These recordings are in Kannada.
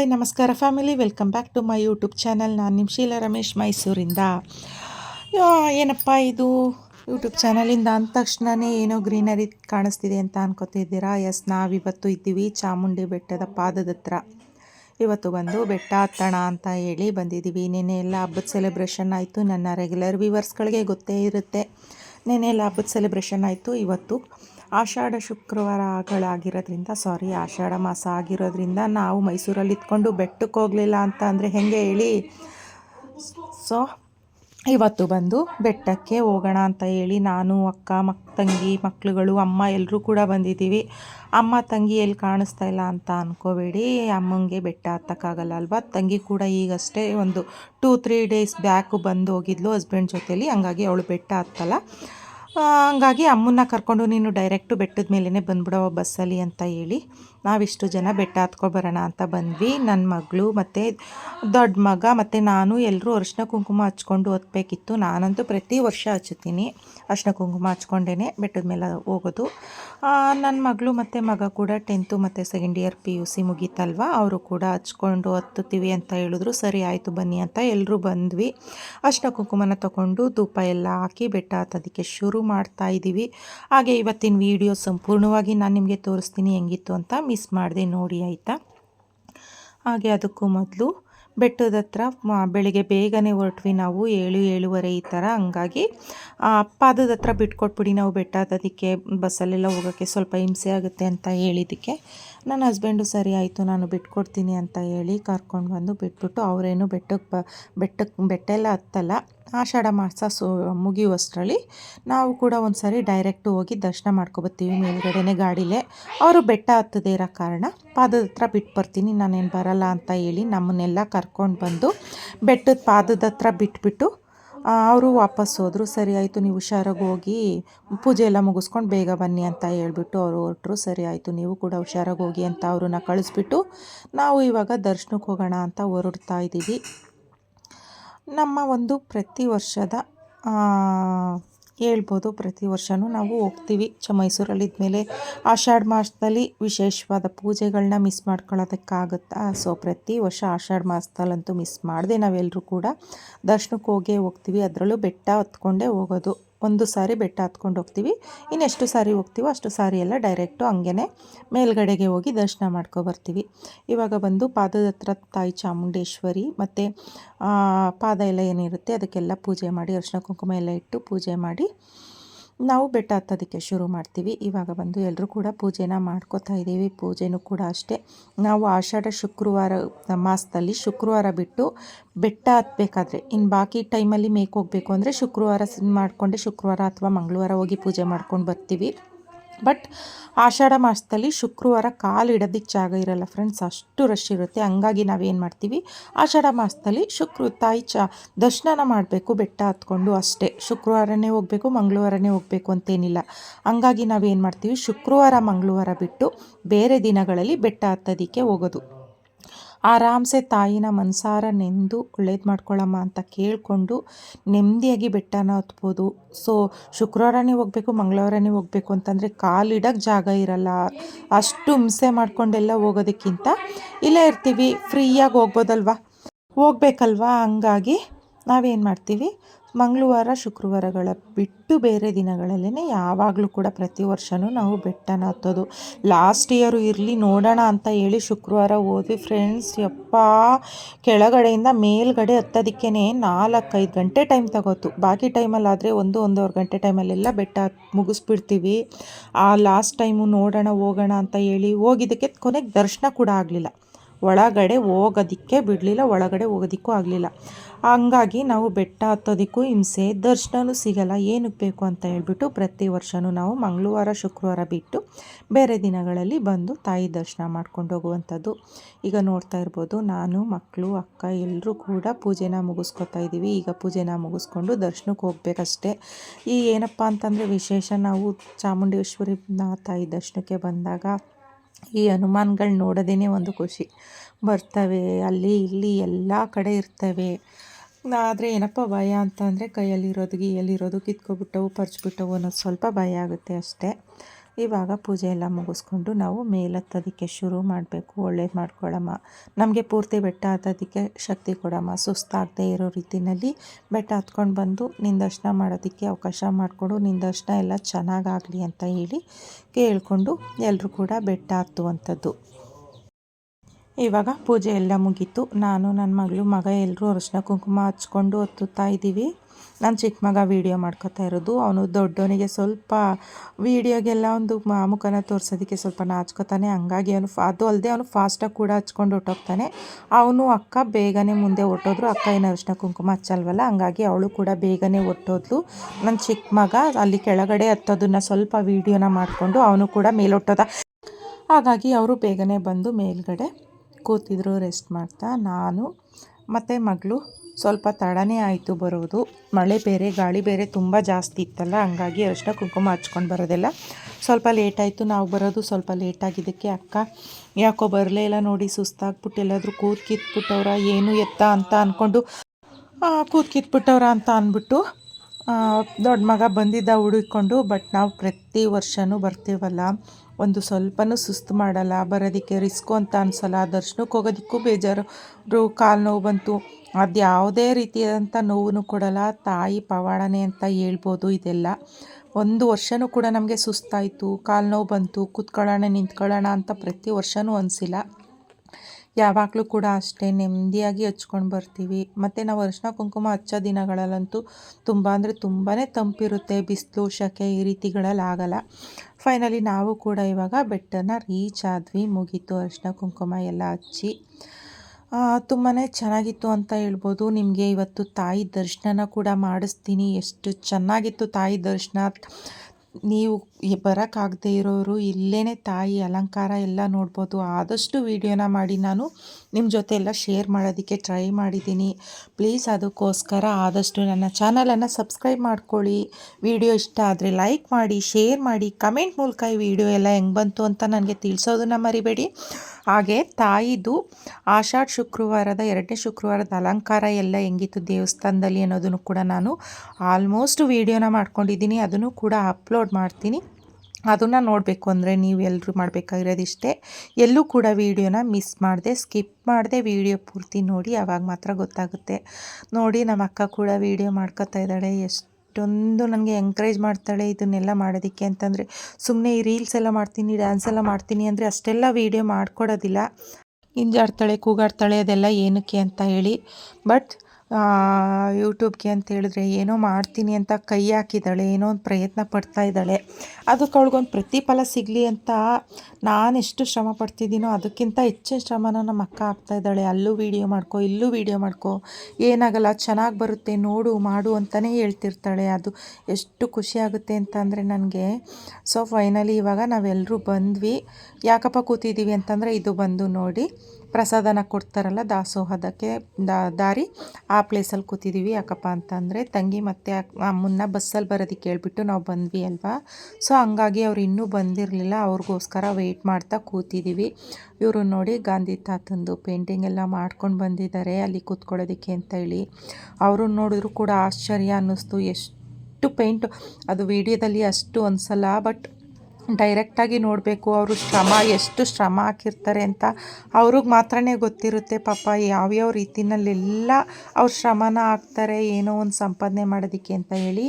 ಹಾಯ್, ನಮಸ್ಕಾರ family. Welcome back to my YouTube channel. ನಾನು ನಿಮ್ಮ ರಮೇಶ್ ಮೈಸೂರಿಂದ. ಏನಪ್ಪ ಇದು? ಯೂಟ್ಯೂಬ್ ಚಾನಲಿಂದ ಅಂದ ತಕ್ಷಣವೇ ಏನೋ ಗ್ರೀನರಿ ಕಾಣಿಸ್ತಿದೆ ಅಂತ ಅನ್ಕೋತಿದ್ದೀರಾ? ಎಸ್, ನಾವಿವತ್ತು ಇದ್ದೀವಿ ಚಾಮುಂಡಿ ಬೆಟ್ಟದ ಪಾದದ ಹತ್ರ ಇವತ್ತು ಬಂದು ಬೆಟ್ಟ ಹತ್ತಣ ಅಂತ ಹೇಳಿ ಬಂದಿದ್ದೀವಿ. ನಿನ್ನೆ ಎಲ್ಲ ಹಬ್ಬದ ಸೆಲೆಬ್ರೇಷನ್ ಆಯಿತು. ನನ್ನ ರೆಗ್ಯುಲರ್ ವ್ಯೂವರ್ಸ್ಗಳಿಗೆ ಗೊತ್ತೇ ಇರುತ್ತೆ. ನೆನೆ ಎಲ್ಲ ಹಬ್ಬದ ಸೆಲೆಬ್ರೇಷನ್ ಆಯಿತು. ಇವತ್ತು ಆಷಾಢ ಶುಕ್ರವಾರಗಳಾಗಿರೋದ್ರಿಂದ ಸಾರಿ ಆಷಾಢ ಮಾಸ ಆಗಿರೋದ್ರಿಂದ ನಾವು ಮೈಸೂರಲ್ಲಿ ಇದ್ಕೊಂಡು ಬೆಟ್ಟಕ್ಕೆ ಹೋಗಲಿಲ್ಲ ಅಂತ ಅಂದರೆ ಹೆಂಗೆ ಹೇಳಿ? ಸೊ ಇವತ್ತು ಬಂದು ಬೆಟ್ಟಕ್ಕೆ ಹೋಗೋಣ ಅಂತ ಹೇಳಿ ನಾನು, ಅಕ್ಕ, ಮಕ್, ತಂಗಿ ಮಕ್ಕಳುಗಳು ಅಮ್ಮ ಎಲ್ಲರೂ ಕೂಡ ಬಂದಿದ್ದೀವಿ. ಅಮ್ಮ, ತಂಗಿ ಎಲ್ಲಿ ಕಾಣಿಸ್ತಾ ಇಲ್ಲ ಅಂತ ಅಂದ್ಕೋಬೇಡಿ ಅಮ್ಮಂಗೆ ಬೆಟ್ಟ ಹತ್ತಕ್ಕಾಗಲ್ಲ ಅಲ್ವಾ? ತಂಗಿ ಕೂಡ ಈಗಷ್ಟೇ ಒಂದು ಟೂ ತ್ರೀ ಡೇಸ್ ಬ್ಯಾಕು ಬಂದು ಹೋಗಿದ್ಲು ಹಸ್ಬೆಂಡ್ ಜೊತೇಲಿ. ಹಂಗಾಗಿ ಅವಳು ಬೆಟ್ಟ ಹತ್ತಲ್ಲ. ಹಂಗಾಗಿ ಅಮ್ಮನ್ನ ಕರ್ಕೊಂಡು ನೀನು ಡೈರೆಕ್ಟು ಬೆಟ್ಟದ ಮೇಲೇ ಬಂದ್ಬಿಡೋ ಬಸ್ಸಲ್ಲಿ ಅಂತ ಹೇಳಿ. ನಾವಿಷ್ಟು ಜನ ಬೆಟ್ಟ ಹತ್ಕೊಬರೋಣ ಅಂತ ಬಂದ್ವಿ. ನನ್ನ ಮಗಳು ಮತ್ತು ದೊಡ್ಡ ಮಗ ಮತ್ತು ನಾನು ಎಲ್ಲರೂ ಅರ್ಶಿನ ಕುಂಕುಮ ಹಚ್ಕೊಂಡು ಹೊತ್ಬೇಕಿತ್ತು ನಾನಂತೂ ಪ್ರತಿ ವರ್ಷ ಹಚ್ಚುತ್ತೀನಿ. ಅರಿಶಿನ ಕುಂಕುಮ ಹಚ್ಕೊಂಡೇ ಬೆಟ್ಟದ ಮೇಲೆ ಹೋಗೋದು. ನನ್ನ ಮಗಳು ಮತ್ತು ಮಗ ಕೂಡ ಟೆಂತು ಮತ್ತು second year P U C ಮುಗೀತಲ್ವ? ಅವರು ಕೂಡ ಹಚ್ಕೊಂಡು ಹತ್ತುತ್ತೀವಿ ಅಂತ ಹೇಳಿದ್ರು. ಸರಿ, ಆಯಿತು ಬನ್ನಿ ಅಂತ ಎಲ್ಲರೂ ಬಂದ್ವಿ. ಅರಿಶಿನ ಕುಂಕುಮನ ತಗೊಂಡು ಧೂಪ ಎಲ್ಲ ಹಾಕಿ ಬೆಟ್ಟ ಹತ್ತೋದಕ್ಕೆ ಶುರು ಮಾಡ್ತಾ ಇದ್ದೀವಿ ಹಾಗೆ ಇವತ್ತಿನ ವಿಡಿಯೋ ಸಂಪೂರ್ಣವಾಗಿ ನಾನು ನಿಮಗೆ ತೋರಿಸ್ತೀನಿ ಹೆಂಗಿತ್ತು ಅಂತ ಮಿಸ್ ಮಾಡಿದೆ ನೋಡಿ, ಆಯಿತಾ? ಹಾಗೆ ಅದಕ್ಕೂ ಮೊದಲು ಬೆಟ್ಟದ ಹತ್ರ ಬೆಳಿಗ್ಗೆ ಬೇಗನೆ ಹೊರಟ್ವಿ ನಾವು, ಏಳು, ಏಳುವರೆ ಈ ಥರ. ಹಂಗಾಗಿ ಪಾದದ ಹತ್ರ ಬಿಟ್ಕೊಟ್ಬಿಡಿ, ನಾವು ಬೆಟ್ಟ ಹತ್ತೋದಕ್ಕೆ, ಬಸ್ಸಲ್ಲೆಲ್ಲ ಹೋಗೋಕ್ಕೆ ಸ್ವಲ್ಪ ಹಿಂಸೆ ಆಗುತ್ತೆ ಅಂತ ಹೇಳಿದ್ದಕ್ಕೆ, ನನ್ನ ಹಸ್ಬೆಂಡು ಸರಿ ಆಯಿತು, ನಾನು ಬಿಟ್ಕೊಡ್ತೀನಿ ಅಂತ ಹೇಳಿ ಕರ್ಕೊಂಡು ಬಂದು ಬಿಟ್ಬಿಟ್ಟು, ಅವರೇನು ಬೆಟ್ಟಕ್ಕೆ ಬ, ಬೆಟ್ಟಕ್ಕೆ ಬೆಟ್ಟ ಎಲ್ಲ ಹತ್ತಲ್ಲ. ಆಷಾಢ ಮಾಸ ಸು, ಮುಗಿಯುವಷ್ಟರಲ್ಲಿ ನಾವು ಕೂಡ ಒಂದು ಸಾರಿ ಡೈರೆಕ್ಟು ಹೋಗಿ ದರ್ಶನ ಮಾಡ್ಕೊಬತ್ತೀವಿ ಮೇಲ್ಗಡೆನೇ ಗಾಡಿಲೇ. ಅವರು ಬೆಟ್ಟ ಹತ್ತದೇ ಇರೋ ಕಾರಣ ಪಾದದ ಹತ್ರ ಬಿಟ್ಟು ಬರ್ತೀನಿ, ನಾನೇನು ಬರಲ್ಲ ಅಂತ ಹೇಳಿ ನಮ್ಮನ್ನೆಲ್ಲ ಕರ್ಕೊಂಡು ಬಂದು ಬೆಟ್ಟದ ಪಾದದ ಹತ್ರ ಬಿಟ್ಬಿಟ್ಟು ಅವರು ವಾಪಸ್ ಹೋದರು. ಸರಿ ಆಯಿತು, ನೀವು ಹುಷಾರಾಗಿ ಹೋಗಿ ಪೂಜೆ ಎಲ್ಲ ಮುಗಿಸ್ಕೊಂಡು ಬೇಗ ಬನ್ನಿ ಅಂತ ಹೇಳ್ಬಿಟ್ಟು ಅವರು ಹೊರಟರು. ಸರಿ ಆಯಿತು, ನೀವು ಕೂಡ ಹುಷಾರಾಗಿ ಹೋಗಿ ಅಂತ ಅವ್ರನ್ನ ಕಳಿಸ್ಬಿಟ್ಟು ನಾವು ಇವಾಗ ದರ್ಶನಕ್ಕೆ ಹೋಗೋಣ ಅಂತ ಹೊರಡ್ತಾ ಇದ್ದೀವಿ. ನಮ್ಮ ಒಂದು ಪ್ರತಿ ವರ್ಷದ ಹೇಳ್ಬೋದು ಪ್ರತಿ ವರ್ಷವೂ ನಾವು ಹೋಗ್ತೀವಿ. ಚ ಮೈಸೂರಲ್ಲಿ ಇದ್ಮೇಲೆ ಆಷಾಢ ಮಾಸದಲ್ಲಿ ವಿಶೇಷವಾದ ಪೂಜೆಗಳನ್ನ ಮಿಸ್ ಮಾಡ್ಕೊಳ್ಳೋದಕ್ಕಾಗುತ್ತಾ? ಸೊ ಪ್ರತಿ ವರ್ಷ ಆಷಾಢ ಮಾಸದಲ್ಲಂತೂ ಮಿಸ್ ಮಾಡದೆ ನಾವೆಲ್ಲರೂ ಕೂಡ ದರ್ಶನಕ್ಕೆ ಹೋಗೇ ಹೋಗ್ತೀವಿ. ಅದರಲ್ಲೂ ಬೆಟ್ಟ ಹತ್ಕೊಂಡೇ ಹೋಗೋದು. ಒಂದು ಸಾರಿ ಬೆಟ್ಟ ಹತ್ಕೊಂಡು ಹೋಗ್ತೀವಿ. ಇನ್ನೆಷ್ಟು ಸಾರಿ ಹೋಗ್ತೀವೋ ಅಷ್ಟು ಸಾರಿ ಎಲ್ಲ ಡೈರೆಕ್ಟು ಹಂಗೆ ಮೇಲ್ಗಡೆಗೆ ಹೋಗಿ ದರ್ಶನ ಮಾಡ್ಕೊಬರ್ತೀವಿ ಇವಾಗ ಬಂದು ಪಾದದ ಹತ್ರ ತಾಯಿ ಚಾಮುಂಡೇಶ್ವರಿ ಮತ್ತು ಪಾದ ಎಲ್ಲ ಏನಿರುತ್ತೆ ಅದಕ್ಕೆಲ್ಲ ಪೂಜೆ ಮಾಡಿ ಅರಿಶಿನ ಕುಂಕುಮ ಎಲ್ಲ ಇಟ್ಟು ಪೂಜೆ ಮಾಡಿ ನಾವು ಬೆಟ್ಟ ಹತ್ತೋದಕ್ಕೆ ಶುರು ಮಾಡ್ತೀವಿ. ಇವಾಗ ಬಂದು ಎಲ್ಲರೂ ಕೂಡ ಪೂಜೆನ ಮಾಡ್ಕೋತಾ ಇದ್ದೀವಿ. ಪೂಜೆನೂ ಕೂಡ ಅಷ್ಟೇ. ನಾವು ಆಷಾಢ ಶುಕ್ರವಾರ, ಮಾಸದಲ್ಲಿ ಶುಕ್ರವಾರ ಬಿಟ್ಟು ಬೆಟ್ಟ ಹತ್ತಬೇಕಾದ್ರೆ ಇನ್ನು ಬಾಕಿ ಟೈಮಲ್ಲಿ ಮೇಕ್ ಹೋಗಬೇಕು ಅಂದರೆ ಶುಕ್ರವಾರ ಮಾಡಿಕೊಂಡೆ ಶುಕ್ರವಾರ ಅಥವಾ ಮಂಗಳವಾರ ಹೋಗಿ ಪೂಜೆ ಮಾಡ್ಕೊಂಡು ಬರ್ತೀವಿ. ಬಟ್ ಆಷಾಢ ಮಾಸದಲ್ಲಿ ಶುಕ್ರವಾರ ಕಾಲು ಇಡೋದಿಕ್ಕೆ ಜಾಗ ಇರಲ್ಲ ಫ್ರೆಂಡ್ಸ್ ಅಷ್ಟು ರಶ್ ಇರುತ್ತೆ. ಹಂಗಾಗಿ ನಾವೇನು ಮಾಡ್ತೀವಿ? ಆಷಾಢ ಮಾಸದಲ್ಲಿ ಶುಕ್ರ ತಾಯಿ ಚ ದರ್ಶನ ಮಾಡಬೇಕು, ಬೆಟ್ಟ ಹತ್ಕೊಂಡು ಅಷ್ಟೇ. ಶುಕ್ರವಾರನೇ ಹೋಗಬೇಕು, ಮಂಗಳವಾರನೇ ಹೋಗಬೇಕು ಅಂತೇನಿಲ್ಲ. ಹಂಗಾಗಿ ನಾವೇನು ಮಾಡ್ತೀವಿ? ಶುಕ್ರವಾರ, ಮಂಗಳವಾರ ಬಿಟ್ಟು ಬೇರೆ ದಿನಗಳಲ್ಲಿ ಬೆಟ್ಟ ಹತ್ತೋದಕ್ಕೆ ಹೋಗೋದು. ಆರಾಮ್ಸೆ ತಾಯಿನ ಮನಸಾರ ನೆಂದು ಒಳ್ಳೇದು ಮಾಡ್ಕೊಳ್ಳಮ್ಮ ಅಂತ ಕೇಳಿಕೊಂಡು ನೆಮ್ಮದಿಯಾಗಿ ಬೆಟ್ಟನ ಹತ್ಬೋದು. ಸೊ ಶುಕ್ರವಾರನೇ ಹೋಗಬೇಕು ಮಂಗಳವಾರನೇ ಹೋಗಬೇಕು ಅಂತಂದರೆ ಕಾಲಿಡೋಕ್ಕೆ ಜಾಗ ಇರಲ್ಲ. ಅಷ್ಟು ಹಿಂಸೆ ಮಾಡ್ಕೊಂಡೆಲ್ಲ ಹೋಗೋದಕ್ಕಿಂತ ಇಲ್ಲೇ ಇರ್ತೀವಿ, ಫ್ರೀಯಾಗಿ ಹೋಗ್ಬೋದಲ್ವಾ? ಹೋಗ್ಬೇಕಲ್ವಾ? ಹಂಗಾಗಿ ನಾವೇನು ಮಾಡ್ತೀವಿ ಮಂಗಳವಾರ, ಶುಕ್ರವಾರಗಳ ಬಿಟ್ಟು ಬೇರೆ ದಿನಗಳಲ್ಲೇ ಯಾವಾಗಲೂ ಕೂಡ ಪ್ರತಿ ವರ್ಷವೂ ನಾವು ಬೆಟ್ಟನ ಹತ್ತೋದು ಲಾಸ್ಟ್ ಇಯರು ಇರಲಿ ನೋಡೋಣ ಅಂತ ಹೇಳಿ ಶುಕ್ರವಾರ ಹೋದ್ವಿ ಫ್ರೆಂಡ್ಸ್. ಯಪ್ಪ, ಕೆಳಗಡೆಯಿಂದ ಮೇಲ್ಗಡೆ ಹತ್ತೋದಕ್ಕೇ ನಾಲ್ಕೈದು ಗಂಟೆ ಟೈಮ್ ತಗೋತು. ಬಾಕಿ ಟೈಮಲ್ಲಾದರೆ ಒಂದು, ಒಂದೂವರೆ ಗಂಟೆ ಟೈಮಲ್ಲೆಲ್ಲ ಬೆಟ್ಟ ಮುಗಿಸ್ಬಿಡ್ತೀವಿ. ಆ ಲಾಸ್ಟ್ ಟೈಮು ನೋಡೋಣ, ಹೋಗೋಣ ಅಂತ ಹೇಳಿ ಹೋಗಿದ್ದಕ್ಕೆ ಕೊನೆಗೆ ದರ್ಶನ ಕೂಡ ಆಗಲಿಲ್ಲ. ಒಳಗಡೆ ಹೋಗೋದಿಕ್ಕೆ ಬಿಡಲಿಲ್ಲ, ಒಳಗಡೆ ಹೋಗೋದಿಕ್ಕೂ ಆಗಲಿಲ್ಲ. ಹಂಗಾಗಿ ನಾವು ಬೆಟ್ಟ ಹತ್ತೋದಕ್ಕೂ ಹಿಂಸೆ ದರ್ಶನವೂ ಸಿಗಲ್ಲ, ಏನಕ್ಕೆ ಬೇಕು ಅಂತ ಹೇಳ್ಬಿಟ್ಟು ಪ್ರತಿ ವರ್ಷವೂ ನಾವು ಮಂಗಳವಾರ, ಶುಕ್ರವಾರ ಬಿಟ್ಟು ಬೇರೆ ದಿನಗಳಲ್ಲಿ ಬಂದು ತಾಯಿ ದರ್ಶನ ಮಾಡ್ಕೊಂಡು ಹೋಗುವಂಥದ್ದು. ಈಗ ನೋಡ್ತಾ ಇರ್ಬೋದು, ನಾನು, ಮಕ್ಕಳು, ಅಕ್ಕ, ಎಲ್ಲರೂ ಕೂಡ ಪೂಜೆನ ಮುಗಿಸ್ಕೊತಾ ಇದ್ದೀವಿ. ಈಗ ಪೂಜೆನ ಮುಗಿಸ್ಕೊಂಡು ದರ್ಶನಕ್ಕೆ ಹೋಗ್ಬೇಕಷ್ಟೇ. ಈ ಏನಪ್ಪ ಅಂತಂದರೆ ವಿಶೇಷ, ನಾವು ಚಾಮುಂಡೇಶ್ವರಿ ತಾಯಿ ದರ್ಶನಕ್ಕೆ ಬಂದಾಗ ಈ ಹನುಮಾನ್ಗಳು ನೋಡೋದೇ ಒಂದು ಖುಷಿ. ಬರ್ತವೆ, ಅಲ್ಲಿ ಇಲ್ಲಿ ಎಲ್ಲ ಕಡೆ ಇರ್ತವೆ. ಆದರೆ ಏನಪ್ಪ ಭಯ ಅಂತ ಅಂದರೆ ಕೈಯಲ್ಲಿರೋದು, ಗೀಯಲ್ಲಿರೋದು ಕಿತ್ಕೊಬಿಟ್ಟವು, ಪರ್ಚ್ಬಿಟ್ಟವು ಅನ್ನೋದು ಸ್ವಲ್ಪ ಭಯ ಆಗುತ್ತೆ ಅಷ್ಟೇ. ಇವಾಗ ಪೂಜೆ ಎಲ್ಲ ಮುಗಿಸ್ಕೊಂಡು ನಾವು ಮೇಲತ್ತೋದಕ್ಕೆ ಶುರು ಮಾಡಬೇಕು. ಒಳ್ಳೇದು ಮಾಡ್ಕೊಳ್ಳಮ್ಮ ನಮಗೆ ಪೂರ್ತಿ ಬೆಟ್ಟ ಹತ್ತೋದಕ್ಕೆ ಶಕ್ತಿ ಕೊಡಮ್ಮ. ಸುಸ್ತಾಗದೆ ಇರೋ ರೀತಿಯಲ್ಲಿ ಬೆಟ್ಟ ಹತ್ಕೊಂಡು ಬಂದು ನಿಂದರ್ಶನ ಮಾಡೋದಕ್ಕೆ ಅವಕಾಶ ಮಾಡಿಕೊಡು. ನಿಂದರ್ಶನ ದರ್ಶನ ಎಲ್ಲ ಚೆನ್ನಾಗಾಗಲಿ ಅಂತ ಹೇಳಿ ಕೇಳಿಕೊಂಡು ಎಲ್ಲರೂ ಕೂಡ ಬೆಟ್ಟ ಹತ್ತುವಂಥದ್ದು. ಇವಾಗ ಪೂಜೆ ಎಲ್ಲ ಮುಗೀತು. ನಾನು ನನ್ನ ಮಗಳು, ಮಗ ಎಲ್ಲರೂ ಅರಿಶಿನ ಕುಂಕುಮ ಹಚ್ಕೊಂಡು ಹತ್ತುತ್ತಾ ಇದ್ದೀವಿ. ನನ್ನ ಚಿಕ್ಕ ಮಗ ವೀಡಿಯೋ ಮಾಡ್ಕೊತಾ ಇರೋದು. ಅವನು ದೊಡ್ಡವನಿಗೆ ಸ್ವಲ್ಪ ವೀಡಿಯೋಗೆಲ್ಲ ಒಂದು ಮುಖನ ತೋರಿಸೋದಕ್ಕೆ ಸ್ವಲ್ಪ ನಾಚ್ಕೋತಾನೆ. ಹಂಗಾಗಿ ಅವನು ಅದು ಅಲ್ಲದೆ ಅವನು ಫಾಸ್ಟಾಗಿ ಕೂಡ ಹಚ್ಕೊಂಡು ಹೊಟ್ಟೋಗ್ತಾನೆ ಅವನು ಅಕ್ಕ ಬೇಗನೆ ಮುಂದೆ ಹೊಟ್ಟೋದ್ರು ಅಕ್ಕ ಏನು ಅರಿಶಿನ ಕುಂಕುಮ ಹಚ್ಚಲ್ವಲ್ಲ? ಹಂಗಾಗಿ ಅವಳು ಕೂಡ ಬೇಗನೆ ಹೊಟ್ಟೋದ್ಲು ನನ್ನ ಚಿಕ್ಕ ಮಗ ಅಲ್ಲಿ ಕೆಳಗಡೆ ಹತ್ತೋದನ್ನ ಸ್ವಲ್ಪ ವೀಡಿಯೋನ ಮಾಡಿಕೊಂಡು ಅವನು ಕೂಡ ಮೇಲೊಟ್ಟೋದ ಹಾಗಾಗಿ ಅವರು ಬೇಗನೆ ಬಂದು ಮೇಲ್ಗಡೆ ಕೂತಿದ್ರು ರೆಸ್ಟ್ ಮಾಡ್ತಾ. ನಾನು ಮತ್ತು ಮಗಳು ಸ್ವಲ್ಪ ತಡನೆ ಆಯಿತು ಬರೋದು. ಮಳೆ ಬೇರೆ, ಗಾಳಿ ಬೇರೆ ತುಂಬ ಜಾಸ್ತಿ ಇತ್ತಲ್ಲ, ಹಂಗಾಗಿ ಅರಿಶಿನ ಕುಂಕುಮ ಹಚ್ಕೊಂಡು ಬರೋದೆಲ್ಲ. ಸ್ವಲ್ಪ ಲೇಟಾಯಿತು ನಾವು ಬರೋದು ಸ್ವಲ್ಪ ಲೇಟಾಗಿದ್ದಕ್ಕೆ ಅಕ್ಕ ಯಾಕೋ ಬರಲೇ ಇಲ್ಲ ನೋಡಿ, ಸುಸ್ತಾಗ್ಬಿಟ್ಟು ಎಲ್ಲಾದರೂ ಕೂತ್ ಕಿತ್ಬಿಟ್ಟವ್ರ, ಏನು ಎತ್ತ ಅಂತ ಅಂದ್ಕೊಂಡು ಕೂತ್ ಕಿತ್ಬಿಟ್ಟವ್ರ ಅಂತ ಅಂದ್ಬಿಟ್ಟು ದೊಡ್ಡ ಮಗ ಬಂದಿದ್ದ ಹುಡುಕೊಂಡು ಬಟ್ ನಾವು ಪ್ರತಿ ವರ್ಷವೂ ಬರ್ತೀವಲ್ಲ, ಒಂದು ಸ್ವಲ್ಪನೂ ಸುಸ್ತು ಮಾಡಲ್ಲ, ಬರೋದಕ್ಕೆ ರಿಸ್ಕು ಅಂತ ಅನ್ಸಲ್ಲ ದರ್ಶನಕ್ಕೆ ಹೋಗೋದಕ್ಕೂ ಬೇಜಾರು. ಕಾಲು ನೋವು ಬಂತು. ಅದು ಯಾವುದೇ ರೀತಿಯಾದಂಥ ನೋವು ಕೊಡಲ್ಲ. ತಾಯಿ ಪವಾಡನೆ ಅಂತ ಹೇಳ್ಬೋದು ಇದೆಲ್ಲ. ಒಂದು ವರ್ಷವೂ ಕೂಡ ನಮಗೆ ಸುಸ್ತಾಯಿತು, ಕಾಲು ನೋವು ಬಂತು, ಕೂತ್ಕೊಳ್ಳೋಣ, ನಿಂತ್ಕೊಳ್ಳೋಣ ಅಂತ ಪ್ರತಿ ವರ್ಷವೂ ಅನಿಸಿಲ್ಲ. ಯಾವಾಗಲೂ ಕೂಡ ಅಷ್ಟೇ, ನೆಮ್ಮದಿಯಾಗಿ ಹಚ್ಕೊಂಡು ಬರ್ತೀವಿ. ಮತ್ತು ನಾವು ಅರಿಶಿನ ಕುಂಕುಮ ಹಚ್ಚೋ ದಿನಗಳಲ್ಲಂತೂ ತುಂಬ ಅಂದರೆ ತುಂಬಾ ತಂಪಿರುತ್ತೆ, ಬಿಸಿಲು ಶಕೆ ಈ ರೀತಿಗಳಲ್ಲಿ ಆಗಲ್ಲ. ಫೈನಲಿ ನಾವು ಕೂಡ ಇವಾಗ ಬೆಟ್ಟನ ರೀಚ್ ಆದ್ವಿ, ಮುಗೀತು ಅರಿಶಿನ ಕುಂಕುಮ ಎಲ್ಲ ಹಚ್ಚಿ. ತುಂಬಾ ಚೆನ್ನಾಗಿತ್ತು ಅಂತ ಹೇಳ್ಬೋದು. ನಿಮಗೆ ಇವತ್ತು ತಾಯಿ ದರ್ಶನನ ಕೂಡ ಮಾಡಿಸ್ತೀನಿ. ಎಷ್ಟು ಚೆನ್ನಾಗಿತ್ತು ತಾಯಿ ದರ್ಶನ ನೀವು ಬರೋಕ್ಕಾಗದೇ ಇರೋರು ಇಲ್ಲೇ ತಾಯಿ ಅಲಂಕಾರ ಎಲ್ಲ ನೋಡ್ಬೋದು. ಆದಷ್ಟು ವೀಡಿಯೋನ ಮಾಡಿ ನಾನು ನಿಮ್ಮ ಜೊತೆ ಎಲ್ಲ ಶೇರ್ ಮಾಡೋದಕ್ಕೆ ಟ್ರೈ ಮಾಡಿದ್ದೀನಿ. ಪ್ಲೀಸ್ ಅದಕ್ಕೋಸ್ಕರ ಆದಷ್ಟು ನನ್ನ ಚಾನಲನ್ನು ಸಬ್ಸ್ಕ್ರೈಬ್ ಮಾಡ್ಕೊಳ್ಳಿ. ವಿಡಿಯೋ ಇಷ್ಟ ಆದರೆ ಲೈಕ್ ಮಾಡಿ ಶೇರ್ ಮಾಡಿ ಕಮೆಂಟ್ ಮೂಲಕ ಈ ವಿಡಿಯೋ ಎಲ್ಲ ಹೆಂಗೆ ಬಂತು ಅಂತ ನನಗೆ ತಿಳಿಸೋದನ್ನ ಮರಿಬೇಡಿ. ಹಾಗೆ ತಾಯಿದು ಆಷಾಢ ಶುಕ್ರವಾರದ, ಎರಡನೇ ಶುಕ್ರವಾರದ ಅಲಂಕಾರ ಎಲ್ಲ ಹೆಂಗಿತ್ತು ದೇವಸ್ಥಾನದಲ್ಲಿ ಅನ್ನೋದನ್ನು ಕೂಡ ನಾನು ಆಲ್ಮೋಸ್ಟ್ ವೀಡಿಯೋನ ಮಾಡ್ಕೊಂಡಿದ್ದೀನಿ. ಅದನ್ನು ಕೂಡ ಅಪ್ಲೋಡ್ ಮಾಡ್ತೀನಿ. ಅದನ್ನು ನೋಡಬೇಕು ಅಂದರೆ ನೀವು ಎಲ್ಲರೂ ಮಾಡಬೇಕಾಗಿರೋದಿಷ್ಟೇ. ಎಲ್ಲೂ ಕೂಡ ವೀಡಿಯೋನ ಮಿಸ್ ಮಾಡಿದೆ, ಸ್ಕಿಪ್ ಮಾಡಿದೆ ವೀಡಿಯೋ ಪೂರ್ತಿ ನೋಡಿ, ಅವಾಗ ಮಾತ್ರ ಗೊತ್ತಾಗುತ್ತೆ. ನೋಡಿ, ನಮ್ಮ ಅಕ್ಕ ಕೂಡ ವೀಡಿಯೋ ಮಾಡ್ಕೋತಾ ಇದ್ದಾಳೆ. ಎಷ್ಟು ಅಷ್ಟೊಂದು ನನಗೆ ಎಂಕರೇಜ್ ಮಾಡ್ತಾಳೆ ಇದನ್ನೆಲ್ಲ ಮಾಡೋದಕ್ಕೆ ಅಂತಂದರೆ ಸುಮ್ಮನೆ ಈ ರೀಲ್ಸ್ ಎಲ್ಲ ಮಾಡ್ತೀನಿ ಡ್ಯಾನ್ಸ್ ಎಲ್ಲ ಮಾಡ್ತೀನಿ ಅಂದರೆ ಅಷ್ಟೆಲ್ಲ ವೀಡಿಯೋ ಮಾಡಿಕೊಡೋದಿಲ್ಲ. ಹಿಂಜಾಡ್ತಾಳೆ, ಕೂಗಾಡ್ತಾಳೆ ಅದೆಲ್ಲ ಏನಕ್ಕೆ ಅಂತ ಹೇಳಿ. ಬಟ್ ಯೂಟ್ಯೂಬ್ಗೆ ಅಂತ ಹೇಳಿದ್ರೆ, ಏನೋ ಮಾಡ್ತೀನಿ ಅಂತ ಕೈ ಹಾಕಿದ್ದಾಳೆ, ಏನೋ ಒಂದು ಪ್ರಯತ್ನ ಪಡ್ತಾ ಇದ್ದಾಳೆ. ಅದಕ್ಕೆ ಅವಳಿಗೊಂದು ಪ್ರತಿಫಲ ಸಿಗಲಿ ಅಂತ ನಾನು ಎಷ್ಟು ಶ್ರಮ ಪಡ್ತಿದ್ದೀನೋ ಅದಕ್ಕಿಂತ ಹೆಚ್ಚಿನ ಶ್ರಮನ ನಮ್ಮ ಅಕ್ಕ ಆಗ್ತಾ ಇದ್ದಾಳೆ. ಅಲ್ಲೂ ವೀಡಿಯೋ ಮಾಡ್ಕೊ, ಇಲ್ಲೂ ವೀಡಿಯೋ ಮಾಡ್ಕೊ. ಏನಾಗಲ್ಲ, ಚೆನ್ನಾಗಿ ಬರುತ್ತೆ, ನೋಡು, ಮಾಡು ಅಂತಲೇ ಹೇಳ್ತಿರ್ತಾಳೆ. ಅದು ಎಷ್ಟು ಖುಷಿ ಆಗುತ್ತೆ ಅಂತ ನನಗೆ ಸೊ ಫೈನಲಿ ಇವಾಗ ನಾವೆಲ್ಲರೂ ಬಂದ್ವಿ. ಯಾಕಪ್ಪ ಕೂತಿದ್ದೀವಿ ಅಂತಂದರೆ ಇದು ಬಂದು ನೋಡಿ ಪ್ರಸಾದನ ಕೊಡ್ತಾರಲ್ಲ ದಾಸೋಹದಕ್ಕೆ ದಾರಿ. ಆ ಪ್ಲೇಸಲ್ಲಿ ಕೂತಿದ್ದೀವಿ ಯಾಕಪ್ಪ ಅಂತಂದರೆ ತಂಗಿ ಮತ್ತು ಅಮ್ಮನ್ನ ಬಸ್ಸಲ್ಲಿ ಬರೋದಕ್ಕೆ ಹೇಳ್ಬಿಟ್ಟು ನಾವು ಬಂದ್ವಿ ಅಲ್ವಾ? ಸೊ ಹಂಗಾಗಿ ಅವ್ರು ಇನ್ನೂ ಬಂದಿರಲಿಲ್ಲ. ಅವ್ರಿಗೋಸ್ಕರ ವೆಯ್ಟ್ ಮಾಡ್ತಾ ಕೂತಿದ್ದೀವಿ ಇವರು ನೋಡಿ ಗಾಂಧಿ ತಾತಂದು ಪೇಂಟಿಂಗ್ ಎಲ್ಲ ಮಾಡ್ಕೊಂಡು ಬಂದಿದ್ದಾರೆ ಅಲ್ಲಿ ಕೂತ್ಕೊಳ್ಳೋದಕ್ಕೆ ಅಂತ ಹೇಳಿ. ಅವರು ನೋಡಿದ್ರು ಕೂಡ ಆಶ್ಚರ್ಯ ಅನ್ನಿಸ್ತು. ಎಷ್ಟು ಪೇಂಟು ಅದು ವಿಡಿಯೋದಲ್ಲಿ ಅಷ್ಟು ಅನಿಸಲ್ಲ ಬಟ್ ಡೈರೆಕ್ಟಾಗಿ ನೋಡಬೇಕು ಅವರು ಶ್ರಮ, ಎಷ್ಟು ಶ್ರಮ ಹಾಕಿರ್ತಾರೆ ಅಂತ ಅವ್ರಿಗೆ ಮಾತ್ರನೇ ಗೊತ್ತಿರುತ್ತೆ ಪಾಪ ಯಾವ್ಯಾವ ರೀತಿನಲ್ಲೆಲ್ಲ ಅವ್ರು ಶ್ರಮನ ಹಾಕ್ತಾರೆ, ಏನೋ ಒಂದು ಸಂಪಾದನೆ ಮಾಡೋದಕ್ಕೆ ಅಂತ ಹೇಳಿ.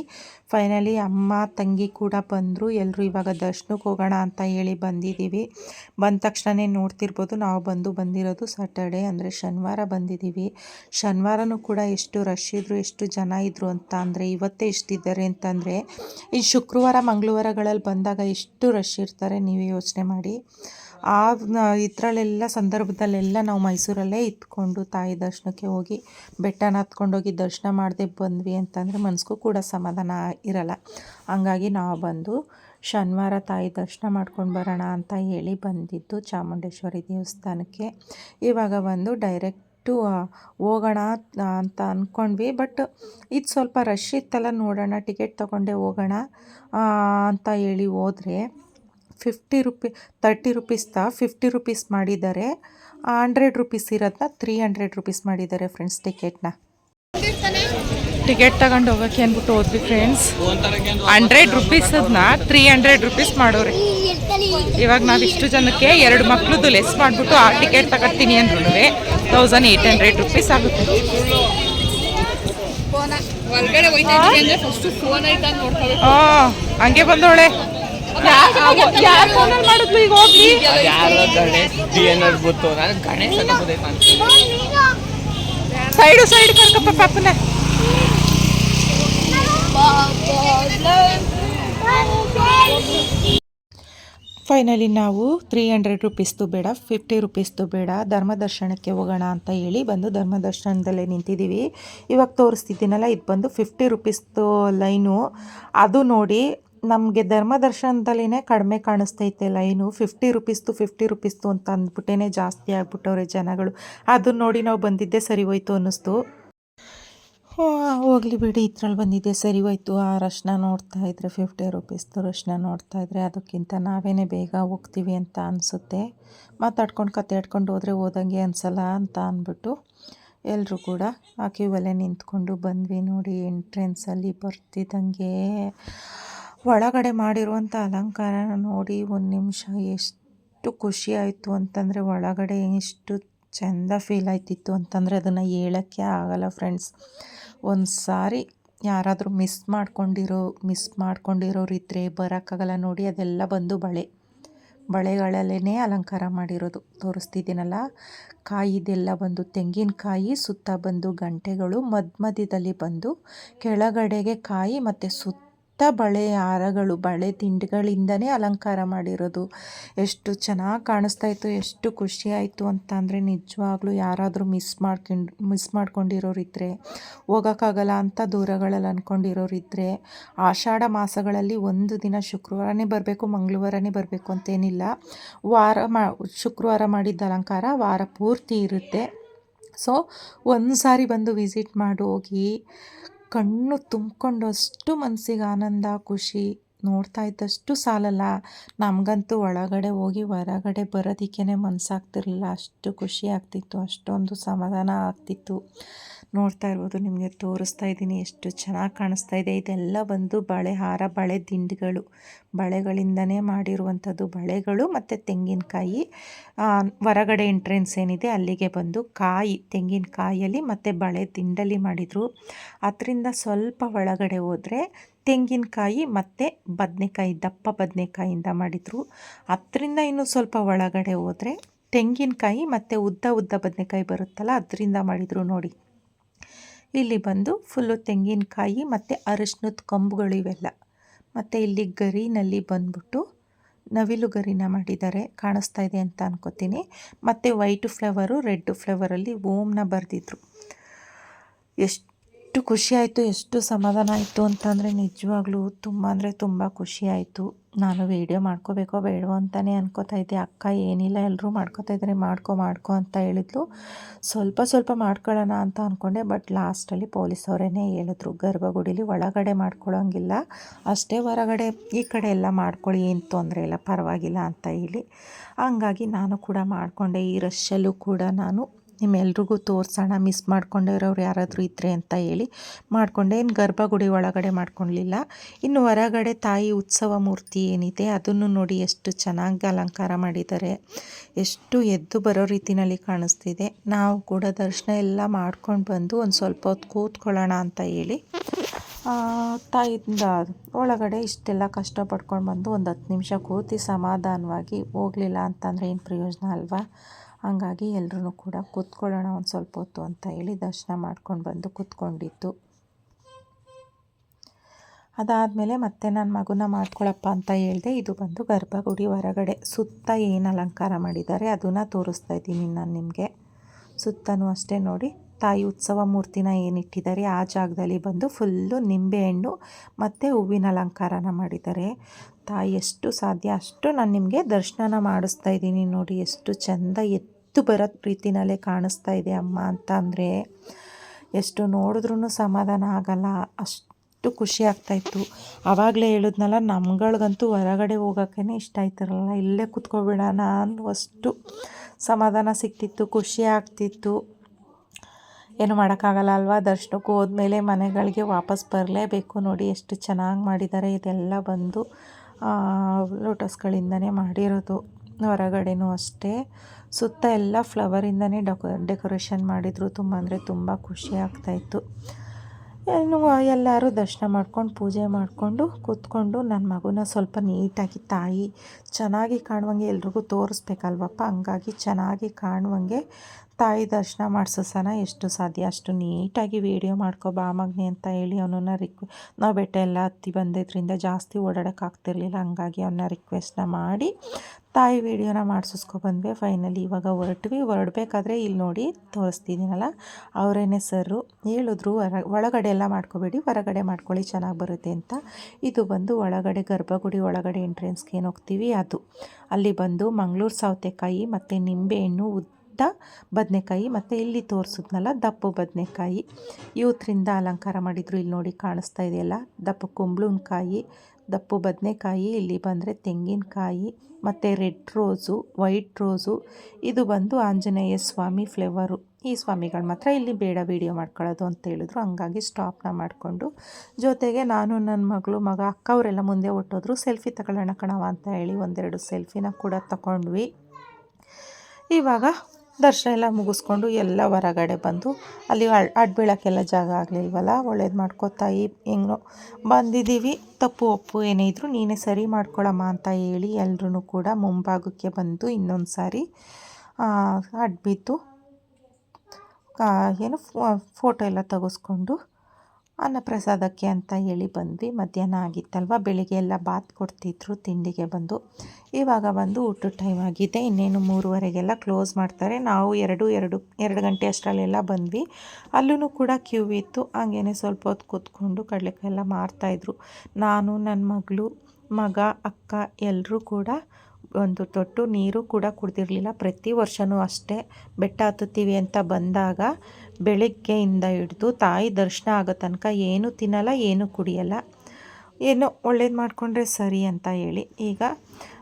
ಫೈನಲಿ ಅಮ್ಮ, ತಂಗಿ ಕೂಡ ಬಂದರು. ಎಲ್ಲರೂ ಇವಾಗ ದರ್ಶನಕ್ಕೆ ಹೋಗೋಣ ಅಂತ ಹೇಳಿ ಬಂದಿದ್ದೀವಿ. ಬಂದ ತಕ್ಷಣವೇ ನೋಡ್ತಿರ್ಬೋದು, ನಾವು ಬಂದು ಬಂದಿರೋದು ಸ್ಯಾಟರ್ಡೆ ಅಂದರೆ ಶನಿವಾರ ಬಂದಿದ್ದೀವಿ. ಶನಿವಾರನೂ ಕೂಡ ಎಷ್ಟು ರಶ್ ಇದ್ದರು ಎಷ್ಟು ಜನ ಇದ್ದರು ಅಂತ ಅಂದರೆ ಇವತ್ತೇ ಎಷ್ಟಿದ್ದಾರೆ ಅಂತಂದರೆ, ಈ ಶುಕ್ರವಾರ, ಮಂಗಳವಾರಗಳಲ್ಲಿ ಬಂದಾಗ ಎಷ್ಟು ರಶ್ ಇರ್ತಾರೆ, ನೀವೇ ಯೋಚನೆ ಮಾಡಿ. ಆ ಇದರಲ್ಲೆಲ್ಲ ಸಂದರ್ಭದಲ್ಲೆಲ್ಲ ನಾವು ಮೈಸೂರಲ್ಲೇ ಇದ್ಕೊಂಡು ತಾಯಿ ದರ್ಶನಕ್ಕೆ ಹೋಗಿ ಬೆಟ್ಟನ ಹತ್ಕೊಂಡೋಗಿ ದರ್ಶನ ಮಾಡದೆ ಬಂದ್ವಿ ಅಂತಂದರೆ ಮನಸ್ಗೂ ಕೂಡ ಸಮಾಧಾನ ಇರಲ್ಲ. ಹಂಗಾಗಿ ನಾವು ಬಂದು ಶನಿವಾರ ತಾಯಿ ದರ್ಶನ ಮಾಡ್ಕೊಂಡು ಬರೋಣ ಅಂತ ಹೇಳಿ ಬಂದಿದ್ದು ಚಾಮುಂಡೇಶ್ವರಿ ದೇವಸ್ಥಾನಕ್ಕೆ. ಇವಾಗ ಬಂದು ಡೈರೆಕ್ಟು ಹೋಗೋಣ ಅಂತ ಅಂದ್ಕೊಂಡ್ವಿ ಬಟ್ ಇದು ಸ್ವಲ್ಪ ರಶ್ ಇತ್ತಲ್ಲ, ನೋಡೋಣ, ಟಿಕೆಟ್ ತೊಗೊಂಡೆ ಹೋಗೋಣ ಅಂತ ಹೇಳಿ ಹೋದ್ರೆ ಫಿಫ್ಟಿ ರುಪಿ ತರ್ಟಿ ರುಪೀಸ್ದ ಫಿಫ್ಟಿ ರುಪೀಸ್ ಮಾಡಿದ್ದಾರೆ ಹಂಡ್ರೆಡ್ ರುಪೀಸ್ ಇರೋದನ್ನ ತ್ರೀ ಹಂಡ್ರೆಡ್ ರುಪೀಸ್ ಮಾಡಿದ್ದಾರೆ ಫ್ರೆಂಡ್ಸ್ ಟಿಕೆಟ್ನ ಟಿಕೆಟ್ ತಗೊಂಡು ಹೋಗೋಕ್ಕೆ ಅಂದ್ಬಿಟ್ಟು ಹೋದ್ವಿ ಫ್ರೆಂಡ್ಸ್ ಹಂಡ್ರೆಡ್ ರುಪೀಸ್ ಅದನ್ನ ತ್ರೀ ಹಂಡ್ರೆಡ್ ರುಪೀಸ್ ಮಾಡೋರಿ. ಇವಾಗ ನಾವು ಇಷ್ಟು ಜನಕ್ಕೆ ಎರಡು ಮಕ್ಳದ್ದು ಲೆಸ್ ಮಾಡಿಬಿಟ್ಟು ಆ ಟಿಕೆಟ್ ತಗೊಳ್ತೀನಿ ಅಂದ್ರೆ ತೌಸಂಡ್ ಏಯ್ಟ್ ಹಂಡ್ರೆಡ್ ರುಪೀಸ್ ಆಗುತ್ತೆ. ಹೊರಗಡೆ ಹೋಯ್ತಾ ಇದೀವಿ ಅಂದ್ರೆ ಫಸ್ಟ್ ಫೋನ್ ಐತಾ ನೋಡ್ಕೋಬೇಕು. ಹಾಂ ಹಂಗೆ ಬಂದವಳೆ ಯಾರು ಫೋನಲ್ಲಿ ಮಾಡಿದ್ಲು ಈಗ ಹೋಗ್ಲಿ. ಯಾರೋ ಗಣೇಶ್ ಡಿ ಎನ್ ಎಲ್ ಗೊತ್ತು. ನಾನು ಗಣೇಶ್ ಅಂತ ಗೊತ್ತಾಯ್ತು ಅಂತ ಸೈಡು ಸೈಡ್ ಕರ್ಕಪ್ಪ ಪಾಪನ. ಫೈನಲಿ ನಾವು ತ್ರೀ ಹಂಡ್ರೆಡ್ ರುಪೀಸ್ದು ಬೇಡ ಫಿಫ್ಟಿ ರುಪೀಸ್ದು ಬೇಡ ಧರ್ಮದರ್ಶನಕ್ಕೆ ಹೋಗೋಣ ಅಂತ ಹೇಳಿ ಬಂದು ಧರ್ಮದರ್ಶನದಲ್ಲೇ ನಿಂತಿದ್ದೀವಿ. ಇವಾಗ ತೋರಿಸ್ತಿದ್ದೀನಲ್ಲ ಇದು ಬಂದು ಫಿಫ್ಟಿ ರುಪೀಸ್ದು ಲೈನು. ಅದು ನೋಡಿ ನಮಗೆ ಧರ್ಮ ದರ್ಶನದಲ್ಲಿನೇ ಕಡಿಮೆ ಕಾಣಿಸ್ತೈತೆ ಲೈನು. ಫಿಫ್ಟಿ ರುಪೀಸ್ದು ಫಿಫ್ಟಿ ರುಪೀಸ್ದು ಅಂತ ಅಂದ್ಬಿಟ್ಟೇ ಜಾಸ್ತಿ ಆಗ್ಬಿಟ್ಟವ್ರೆ ಜನಗಳು. ಅದನ್ನ ನೋಡಿ ನಾವು ಬಂದಿದ್ದೆ, ಸರಿ ಹೋಯ್ತು ಅನ್ನಿಸ್ತು. ಹೋಗಲಿ ಬಿಡಿ, ಇದ್ರಲ್ಲಿ ಬಂದಿದ್ದೆ, ಸರಿ ಹೋಯ್ತು. ಆ ರಶ್ನ ನೋಡ್ತಾ ಇದ್ರೆ ಫಿಫ್ಟಿ ರುಪೀಸ್ದು ರಶ್ನ ನೋಡ್ತಾ ಇದ್ರೆ ಅದಕ್ಕಿಂತ ನಾವೇನೇ ಬೇಗ ಹೋಗ್ತೀವಿ ಅಂತ ಅನಿಸುತ್ತೆ. ಮಾತಾಡ್ಕೊಂಡು, ಕತೆ ಆಡ್ಕೊಂಡು ಹೋದರೆ ಹೋದಂಗೆ ಅನಿಸಲ್ಲ ಅಂತ ಅಂದ್ಬಿಟ್ಟು ಎಲ್ಲರೂ ಕೂಡ ಆ ಕ್ಯೂವಲ್ಲೇ ನಿಂತ್ಕೊಂಡು ಬಂದ್ವಿ ನೋಡಿ ಎಂಟ್ರೆನ್ಸಲ್ಲಿ ಬರ್ತಿದ್ದಂಗೆ. ಒಳಗಡೆ ಮಾಡಿರುವಂಥ ಅಲಂಕಾರನ ನೋಡಿ ಒಂದು ನಿಮಿಷ ಎಷ್ಟು ಖುಷಿ ಆಯಿತು ಅಂತಂದರೆ ಒಳಗಡೆ ಎಷ್ಟು ಚೆಂದ ಫೀಲ್ ಆಯ್ತಿತ್ತು ಅಂತಂದರೆ ಅದನ್ನು ಹೇಳೋಕ್ಕೆ ಆಗಲ್ಲ ಫ್ರೆಂಡ್ಸ್ ಒಂದು ಸಾರಿ ಯಾರಾದರೂ ಮಿಸ್ ಮಾಡ್ಕೊಂಡಿರೋ ಮಿಸ್ ಮಾಡ್ಕೊಂಡಿರೋರು ಇದ್ದರೆ ಬರೋಕ್ಕಾಗಲ್ಲ ನೋಡಿ ಅದೆಲ್ಲ ಬಂದು ಬಳೆ. ಬಳೆಗಳಲ್ಲೇ ಅಲಂಕಾರ ಮಾಡಿರೋದು ತೋರಿಸ್ತಿದ್ದೀನಲ್ಲ? ಕಾಯಿದೆಲ್ಲ ಬಂದು, ತೆಂಗಿನಕಾಯಿ ಸುತ್ತ ಬಂದು, ಗಂಟೆಗಳು ಮಧ್ಯ ಮಧ್ಯದಲ್ಲಿ ಬಂದು, ಕೆಳಗಡೆಗೆ ಕಾಯಿ ಮತ್ತು ಸುತ್ತ ಬಳೆ ಹಾರಗಳು, ಬಳೆ ದಿಂಡುಗಳಿಂದನೇ ಅಲಂಕಾರ ಮಾಡಿರೋದು. ಎಷ್ಟು ಚೆನ್ನಾಗಿ ಕಾಣಿಸ್ತಾ ಇತ್ತು, ಎಷ್ಟು ಖುಷಿ ಆಯಿತು ಅಂತ ಅಂದರೆ ನಿಜವಾಗ್ಲೂ ಯಾರಾದರೂ ಮಿಸ್ ಮಾಡ್ಕೊಂಡು, ಮಿಸ್ ಮಾಡ್ಕೊಂಡಿರೋರಿದ್ರೆ, ಹೋಗೋಕ್ಕಾಗಲ್ಲ ಅಂತ ದೂರಗಳಲ್ಲಿ ಅಂದ್ಕೊಂಡಿರೋರಿದ್ರೆ ಆಷಾಢ ಮಾಸಗಳಲ್ಲಿ ಒಂದು ದಿನ ಶುಕ್ರವಾರನೇ ಬರಬೇಕು, ಮಂಗಳವಾರನೇ ಬರಬೇಕು ಅಂತೇನಿಲ್ಲ. ವಾರ ಮಾ, ಶುಕ್ರವಾರ ಮಾಡಿದ್ದ ಅಲಂಕಾರ ವಾರ ಪೂರ್ತಿ ಇರುತ್ತೆ. ಸೊ ಒಂದು ಸಾರಿ ಬಂದು ವಿಸಿಟ್ ಮಾಡಿ ಹೋಗಿ ಕಣ್ಣು ತುಂಬಿಕೊಂಡು ಅಷ್ಟು ಮನಸ್ಸಿಗೆ ಆನಂದ, ಖುಷಿ ನೋಡ್ತಾ ಇದ್ದಷ್ಟು ಸಾಲಲ್ಲ. ನಮಗಂತೂ ಒಳಗಡೆ ಹೋಗಿ ಹೊರಗಡೆ ಬರೋದಕ್ಕೇ ಮನಸ್ಸಾಗ್ತಿರಲಿಲ್ಲ ಅಷ್ಟು ಖುಷಿ ಆಗ್ತಿತ್ತು, ಅಷ್ಟೊಂದು ಸಮಾಧಾನ ಆಗ್ತಿತ್ತು. ನೋಡ್ತಾ ಇರ್ಬೋದು, ನಿಮಗೆ ತೋರಿಸ್ತಾ ಇದ್ದೀನಿ ಎಷ್ಟು ಚೆನ್ನಾಗಿ ಕಾಣಿಸ್ತಾ ಇದೆ. ಇದೆಲ್ಲ ಬಂದು ಬಳೆ ಹಾರ, ಬಳೆ ದಿಂಡುಗಳು. ಬಳೆಗಳಿಂದನೇ ಮಾಡಿರುವಂಥದ್ದು ಬಳೆಗಳು ಮತ್ತು ತೆಂಗಿನಕಾಯಿ. ಹೊರಗಡೆ ಎಂಟ್ರೆನ್ಸ್ ಏನಿದೆ, ಅಲ್ಲಿಗೆ ಬಂದು ಕಾಯಿ ತೆಂಗಿನಕಾಯಲ್ಲಿ ಮತ್ತು ಬಳೆ ದಿಂಡಲ್ಲಿ ಮಾಡಿದರು. ಅದರಿಂದ ಸ್ವಲ್ಪ ಒಳಗಡೆ ಹೋದರೆ ತೆಂಗಿನಕಾಯಿ ಮತ್ತು ಬದನೆಕಾಯಿ, ದಪ್ಪ ಬದನೆಕಾಯಿಂದ ಮಾಡಿದರು. ಅದರಿಂದ ಇನ್ನೂ ಸ್ವಲ್ಪ ಒಳಗಡೆ ಹೋದರೆ ತೆಂಗಿನಕಾಯಿ ಮತ್ತು ಉದ್ದ ಉದ್ದ ಬದನೆಕಾಯಿ ಬರುತ್ತಲ್ಲ, ಅದರಿಂದ ಮಾಡಿದರು ನೋಡಿ. ಇಲ್ಲಿ ಬಂದು ಫುಲ್ಲು ತೆಂಗಿನಕಾಯಿ ಮತ್ತು ಅರಶಿನದ ಕೊಂಬುಗಳು ಇವೆಲ್ಲ. ಮತ್ತು ಇಲ್ಲಿ ಗರಿನಲ್ಲಿ ಬಂದ್ಬಿಟ್ಟು ನವಿಲು ಗರಿನ ಮಾಡಿದ್ದಾರೆ. ಕಾಣಿಸ್ತಾ ಇದೆ ಅಂತ ಅನ್ಕೋತೀನಿ. ಮತ್ತು ವೈಟು ಫ್ಲೇವರು ರೆಡ್ ಫ್ಲೇವರಲ್ಲಿ ಓಮ್ನ ಬರೆದಿದ್ರು. ಎಷ್ಟು ಎಷ್ಟು ಖುಷಿ ಎಷ್ಟು ಸಮಾಧಾನ ಆಯಿತು ಅಂತಂದರೆ ನಿಜವಾಗ್ಲೂ ತುಂಬ ಅಂದರೆ ತುಂಬ ಖುಷಿ ಆಯಿತು. ನಾನು ವೀಡಿಯೋ ಮಾಡ್ಕೋಬೇಕೋ ಬೇಡವೋ ಅಂತಲೇ ಅನ್ಕೋತಾ ಇದ್ದೆ. ಅಕ್ಕ ಏನಿಲ್ಲ ಎಲ್ಲರೂ ಮಾಡ್ಕೋತಾ ಇದ್ದಾರೆ ಮಾಡ್ಕೋ, ಮಾಡ್ಕೊ ಅಂತ ಹೇಳಿದ್ಲು. ಸ್ವಲ್ಪ ಸ್ವಲ್ಪ ಮಾಡ್ಕೊಳ್ಳೋಣ ಅಂತ ಅಂದ್ಕೊಂಡೆ ಬಟ್ ಲಾಸ್ಟಲ್ಲಿ ಪೊಲೀಸ್ ಅವರೇನೇ ಹೇಳಿದ್ರು, ಗರ್ಭಗುಡಿಲಿ ಒಳಗಡೆ ಮಾಡ್ಕೊಳ್ಳೋಂಗಿಲ್ಲ ಅಷ್ಟೇ ಹೊರಗಡೆ ಈ ಕಡೆ ಎಲ್ಲ ಮಾಡ್ಕೊಳ್ಳಿ ಏನು ತೊಂದರೆ ಇಲ್ಲ, ಪರವಾಗಿಲ್ಲ ಅಂತ ಹೇಳಿ. ಹಂಗಾಗಿ ನಾನು ಕೂಡ ಮಾಡಿಕೊಂಡೆ ಈ ರಶ್ಶಲ್ಲೂ ಕೂಡ ನಾನು. ನಿಮ್ಮೆಲ್ರಿಗೂ ತೋರಿಸೋಣ ಮಿಸ್ ಮಾಡ್ಕೊಂಡಿರೋರು ಯಾರಾದರೂ ಇದ್ದರೆ ಅಂತ ಹೇಳಿ. ಮಾಡಿಕೊಂಡೆ, ಏನು ಗರ್ಭಗುಡಿ ಒಳಗಡೆ ಮಾಡ್ಕೊಳ್ಲಿಲ್ಲ ಇನ್ನು ಹೊರಗಡೆ ತಾಯಿ ಉತ್ಸವ ಮೂರ್ತಿ ಏನಿದೆ, ಅದನ್ನು ನೋಡಿ ಎಷ್ಟು ಚೆನ್ನಾಗಿ ಅಲಂಕಾರ ಮಾಡಿದ್ದಾರೆ. ಎಷ್ಟು ಎದ್ದು ಬರೋ ರೀತಿಯಲ್ಲಿ ಕಾಣಿಸ್ತಿದೆ. ನಾವು ಕೂಡ ದರ್ಶನ ಎಲ್ಲ ಮಾಡ್ಕೊಂಡು ಬಂದು ಒಂದು ಸ್ವಲ್ಪ ಹೊತ್ತು ಕೂತ್ಕೊಳ್ಳೋಣ ಅಂತ ಹೇಳಿ. ತಾಯಿಂದ ಒಳಗಡೆ ಇಷ್ಟೆಲ್ಲ ಕಷ್ಟಪಡ್ಕೊಂಡು ಬಂದು ಒಂದು ಹತ್ತು ನಿಮಿಷ ಕೂತಿ ಸಮಾಧಾನವಾಗಿ ಹೋಗಲಿಲ್ಲ ಅಂತಂದರೆ ಏನು ಪ್ರಯೋಜನ ಅಲ್ವಾ? ಹಂಗಾಗಿ ಎಲ್ಲರೂ ಕೂಡ ಕೂತ್ಕೊಳ್ಳೋಣ ಒಂದು ಸ್ವಲ್ಪ ಹೊತ್ತು ಅಂತ ಹೇಳಿ ದರ್ಶನ ಮಾಡ್ಕೊಂಡು ಬಂದು ಕೂತ್ಕೊಂಡಿತ್ತು ಅದಾದಮೇಲೆ ಮತ್ತೆ ನನ್ನ ಮಗುನ ಮಾಡ್ಕೊಳಪ್ಪ ಅಂತ ಹೇಳಿದೆ, ಇದು ಬಂದು ಗರ್ಭಗುಡಿ ಹೊರಗಡೆ. ಸುತ್ತ ಏನು ಅಲಂಕಾರ ಮಾಡಿದ್ದಾರೆ ಅದನ್ನು ತೋರಿಸ್ತಾ ಇದ್ದೀನಿ ನಾನು ನಿಮಗೆ. ಸುತ್ತನೂ ಅಷ್ಟೇ ನೋಡಿ. ತಾಯಿ ಉತ್ಸವ ಮೂರ್ತಿನ ಏನಿಟ್ಟಿದ್ದಾರೆ, ಆ ಜಾಗದಲ್ಲಿ ಬಂದು ಫುಲ್ಲು ನಿಂಬೆಹಣ್ಣು ಮತ್ತು ಹೂವಿನ ಅಲಂಕಾರನ ಮಾಡಿದ್ದಾರೆ. ತಾಯಿ, ಎಷ್ಟು ಸಾಧ್ಯ? ಅಷ್ಟು ನಾನು ನಿಮಗೆ ದರ್ಶನ ಮಾಡಿಸ್ತಾ ಇದ್ದೀನಿ ನೋಡಿ, ಎಷ್ಟು ಚೆಂದ ಎತ್ತು ಬರೋ ಪ್ರೀತಿನಲ್ಲೇ ಕಾಣಿಸ್ತಾ ಇದೆ ಅಮ್ಮ ಅಂತ ಅಂದರೆ. ಎಷ್ಟು ನೋಡಿದ್ರೂ ಸಮಾಧಾನ ಆಗಲ್ಲ, ಅಷ್ಟು ಖುಷಿ ಆಗ್ತಾಯಿತ್ತು ಆವಾಗಲೇ ಹೇಳಿದ್ನಲ್ಲ, ನಮ್ಗಳಿಗಂತೂ ಹೊರಗಡೆ ಹೋಗೋಕ್ಕೇ ಇಷ್ಟ ಆಯ್ತಿರಲ್ಲ, ಇಲ್ಲೇ ಕುತ್ಕೊಬಿಡೋಣ ಅನ್ನುವಷ್ಟು ಸಮಾಧಾನ ಸಿಗ್ತಿತ್ತು, ಖುಷಿ ಆಗ್ತಿತ್ತು. ಏನು ಮಾಡೋಕ್ಕಾಗಲ್ಲ ಅಲ್ವಾ? ದರ್ಶನಕ್ಕೆ ಹೋದ್ಮೇಲೆ ಮನೆಗಳಿಗೆ ವಾಪಸ್ ಬರಲೇಬೇಕು ನೋಡಿ ಎಷ್ಟು ಚೆನ್ನಾಗಿ ಮಾಡಿದ್ದಾರೆ. ಇದೆಲ್ಲ ಬಂದು ಲೋಟಸ್ಗಳಿಂದನೇ ಮಾಡಿರೋದು. ಹೊರಗಡೆನೂ ಅಷ್ಟೇ. ಸುತ್ತ ಎಲ್ಲ ಫ್ಲವರಿಂದನೇ ಡೆಕೊ, ಡೆಕೋರೇಷನ್ ಮಾಡಿದರು. ತುಂಬ ಅಂದರೆ ತುಂಬ ಖುಷಿ ಆಗ್ತಾಯಿತ್ತು ಇನ್ನು ಎಲ್ಲರೂ ದರ್ಶನ ಮಾಡ್ಕೊಂಡು, ಪೂಜೆ ಮಾಡಿಕೊಂಡು, ಕೂತ್ಕೊಂಡು ನನ್ನ ಮಗುನ ಸ್ವಲ್ಪ ನೀಟಾಗಿ ತಾಯಿ ಚೆನ್ನಾಗಿ ಕಾಣುವಂಗೆ ಎಲ್ರಿಗೂ ತೋರಿಸ್ಬೇಕಲ್ವಪ್ಪ? ಹಂಗಾಗಿ ಚೆನ್ನಾಗಿ ಕಾಣುವಂಗೆ ತಾಯಿ ದರ್ಶನ ಮಾಡಿಸೋಸನ ಎಷ್ಟು ಸಾಧ್ಯ? ಅಷ್ಟು ನೀಟಾಗಿ ವೀಡಿಯೋ ಮಾಡ್ಕೊ ಬಾ ಮಗನೆ ಅಂತ ಹೇಳಿ ಅವನನ್ನ ರಿಕ್ವೆ ನಾವು ಬೆಟ್ಟ ಎಲ್ಲ ಹತ್ತಿ ಬಂದಿದ್ದರಿಂದ ಜಾಸ್ತಿ ಓಡಾಡೋಕ್ಕಾಗ್ತಿರ್ಲಿಲ್ಲ ಹಂಗಾಗಿ ಅವನ್ನ ರಿಕ್ವೆಸ್ಟ್ನ ಮಾಡಿ ತಾಯಿ ವೀಡಿಯೋನ ಮಾಡಿಸಿಸ್ಕೊಬಂದ್ವಿ ಫೈನಲಿ ಇವಾಗ ಹೊರಟ್ವಿ. ಹೊರಡ್ಬೇಕಾದ್ರೆ ಇಲ್ಲಿ ನೋಡಿ ತೋರಿಸ್ತಿದ್ದೀನಲ್ಲ, ಅವರೇನೆ ಸರ್ರು, ಹೇಳಿದ್ರು ಹೊರ ಒಳಗಡೆ ಎಲ್ಲ ಮಾಡ್ಕೋಬೇಡಿ, ಹೊರಗಡೆ ಮಾಡ್ಕೊಳ್ಳಿ, ಚೆನ್ನಾಗಿ ಬರುತ್ತೆ ಅಂತ. ಇದು ಬಂದು ಒಳಗಡೆ ಗರ್ಭಗುಡಿ ಒಳಗಡೆ ಎಂಟ್ರೆನ್ಸ್ಗೆ ಏನು ಹೋಗ್ತೀವಿ? ಅದು. ಅಲ್ಲಿ ಬಂದು ಮಂಗಳೂರು, ಸೌತೆಕಾಯಿ ಮತ್ತು ನಿಂಬೆಹಣ್ಣು ಉದ್ದ ಬದನೆಕಾಯಿ ಮತ್ತು ಇಲ್ಲಿ ತೋರಿಸಿದ್ನಲ್ಲ ದಪ್ಪು ಬದನೆಕಾಯಿ. ಇವತ್ತರಿಂದ ಅಲಂಕಾರ ಮಾಡಿದರು ಇಲ್ಲಿ ನೋಡಿ ಕಾಣಿಸ್ತಾ ಇದೆಯಲ್ಲ ದಪ್ಪು ಕುಂಬಳಕಾಯಿ ದಪ್ಪು ಬದನೆಕಾಯಿ, ಇಲ್ಲಿ ಬಂದರೆ ತೆಂಗಿನಕಾಯಿ, ಮತ್ತು ರೆಡ್ ರೋಸು, ವೈಟ್ ರೋಸು. ಇದು ಬಂದು ಆಂಜನೇಯ ಸ್ವಾಮಿ ಫ್ಲೇವರು. ಈ ಸ್ವಾಮಿಗಳು ಮಾತ್ರ ಇಲ್ಲಿ ಬೇಡ ವೀಡಿಯೋ ಮಾಡ್ಕೊಳ್ಳೋದು ಅಂತ ಹೇಳಿದ್ರು. ಹಂಗಾಗಿ ಸ್ಟಾಪ್ನ ಮಾಡಿಕೊಂಡು ಜೊತೆಗೆ ನಾನು ನನ್ನ ಮಗಳು, ಮಗ ಅಕ್ಕ ಅವರೆಲ್ಲ ಮುಂದೆ ಹೊಟ್ಟೋದ್ರು ಸೆಲ್ಫಿ ತಗೊಳ್ಳೋಣ ಕಣವ ಅಂತ ಹೇಳಿ ಒಂದೆರಡು ಸೆಲ್ಫಿನ ಕೂಡ ತಗೊಂಡ್ವಿ ಇವಾಗ ದರ್ಶನ ಎಲ್ಲ ಮುಗಿಸ್ಕೊಂಡು ಎಲ್ಲ ಹೊರಗಡೆ ಬಂದು ಅಲ್ಲಿ ಅಡ್ಬೀಳಕ್ಕೆಲ್ಲ ಜಾಗ ಆಗಲಿಲ್ವಲ್ಲ? ಒಳ್ಳೇದು ಮಾಡ್ಕೋತಾಯಿ ಹೆಂಗೋ ಬಂದಿದ್ದೀವಿ. ತಪ್ಪು ಒಪ್ಪು ಏನೇ ಇದ್ದರೂ ನೀನೇ ಸರಿ ಮಾಡ್ಕೊಳಮ್ಮ ಅಂತ ಹೇಳಿ ಎಲ್ಲರೂ ಕೂಡ ಮುಂಭಾಗಕ್ಕೆ ಬಂದು ಇನ್ನೊಂದು ಸಾರಿ ಅಡ್ಬಿದ್ದು ಏನು ಫೋಟೋ ಎಲ್ಲ ತೆಗೆಸ್ಕೊಂಡು ಅನ್ನಪ್ರಸಾದಕ್ಕೆ ಅಂತ ಹೇಳಿ ಬಂದ್ವಿ. ಮಧ್ಯಾಹ್ನ ಆಗಿತ್ತಲ್ವ? ಬೆಳಿಗ್ಗೆ ಎಲ್ಲ ಬಾತ್ ಕೊಡ್ತಿದ್ರು, ತಿಂಡಿಗೆ ಬಂದು. ಇವಾಗ ಬಂದು ಊಟದ ಟೈಮ್ ಆಗಿದೆ. ಇನ್ನೇನು ಮೂರುವರೆಗೆಲ್ಲ ಕ್ಲೋಸ್ ಮಾಡ್ತಾರೆ. ನಾವು ಎರಡು ಎರಡು ಎರಡು ಗಂಟೆ ಅಷ್ಟರಲ್ಲೆಲ್ಲ ಬಂದ್ವಿ. ಅಲ್ಲೂ ಕೂಡ ಕ್ಯೂ ಇತ್ತು. ಹಂಗೇನೆ ಸ್ವಲ್ಪ ಹೊತ್ತು ಕೂತ್ಕೊಂಡು ಕಡಲೆಕಾಯಿ ಎಲ್ಲ ಮಾರ್ತಾಯಿದ್ರು ನಾನು ನನ್ನ ಮಗಳು, ಮಗ, ಅಕ್ಕ ಎಲ್ಲರೂ ಕೂಡ ಒಂದು ತೊಟ್ಟು ನೀರು ಕೂಡ ಕುಡ್ದಿರಲಿಲ್ಲ. ಪ್ರತಿ ವರ್ಷವೂ ಅಷ್ಟೇ ಬೆಟ್ಟ ಹತ್ತುತ್ತೀವಿ ಅಂತ ಬಂದಾಗ ಬೆಳಗ್ಗೆಯಿಂದ ಹಿಡಿದು ತಾಯಿ ದರ್ಶನ ಆಗೋ ತನಕ ಏನು ತಿನ್ನಲ್ಲ, ಏನು ಕುಡಿಯಲ್ಲ. ಏನು ಒಳ್ಳೇದು ಮಾಡಿಕೊಂಡ್ರೆ ಸರಿ ಅಂತ ಹೇಳಿ. ಈಗ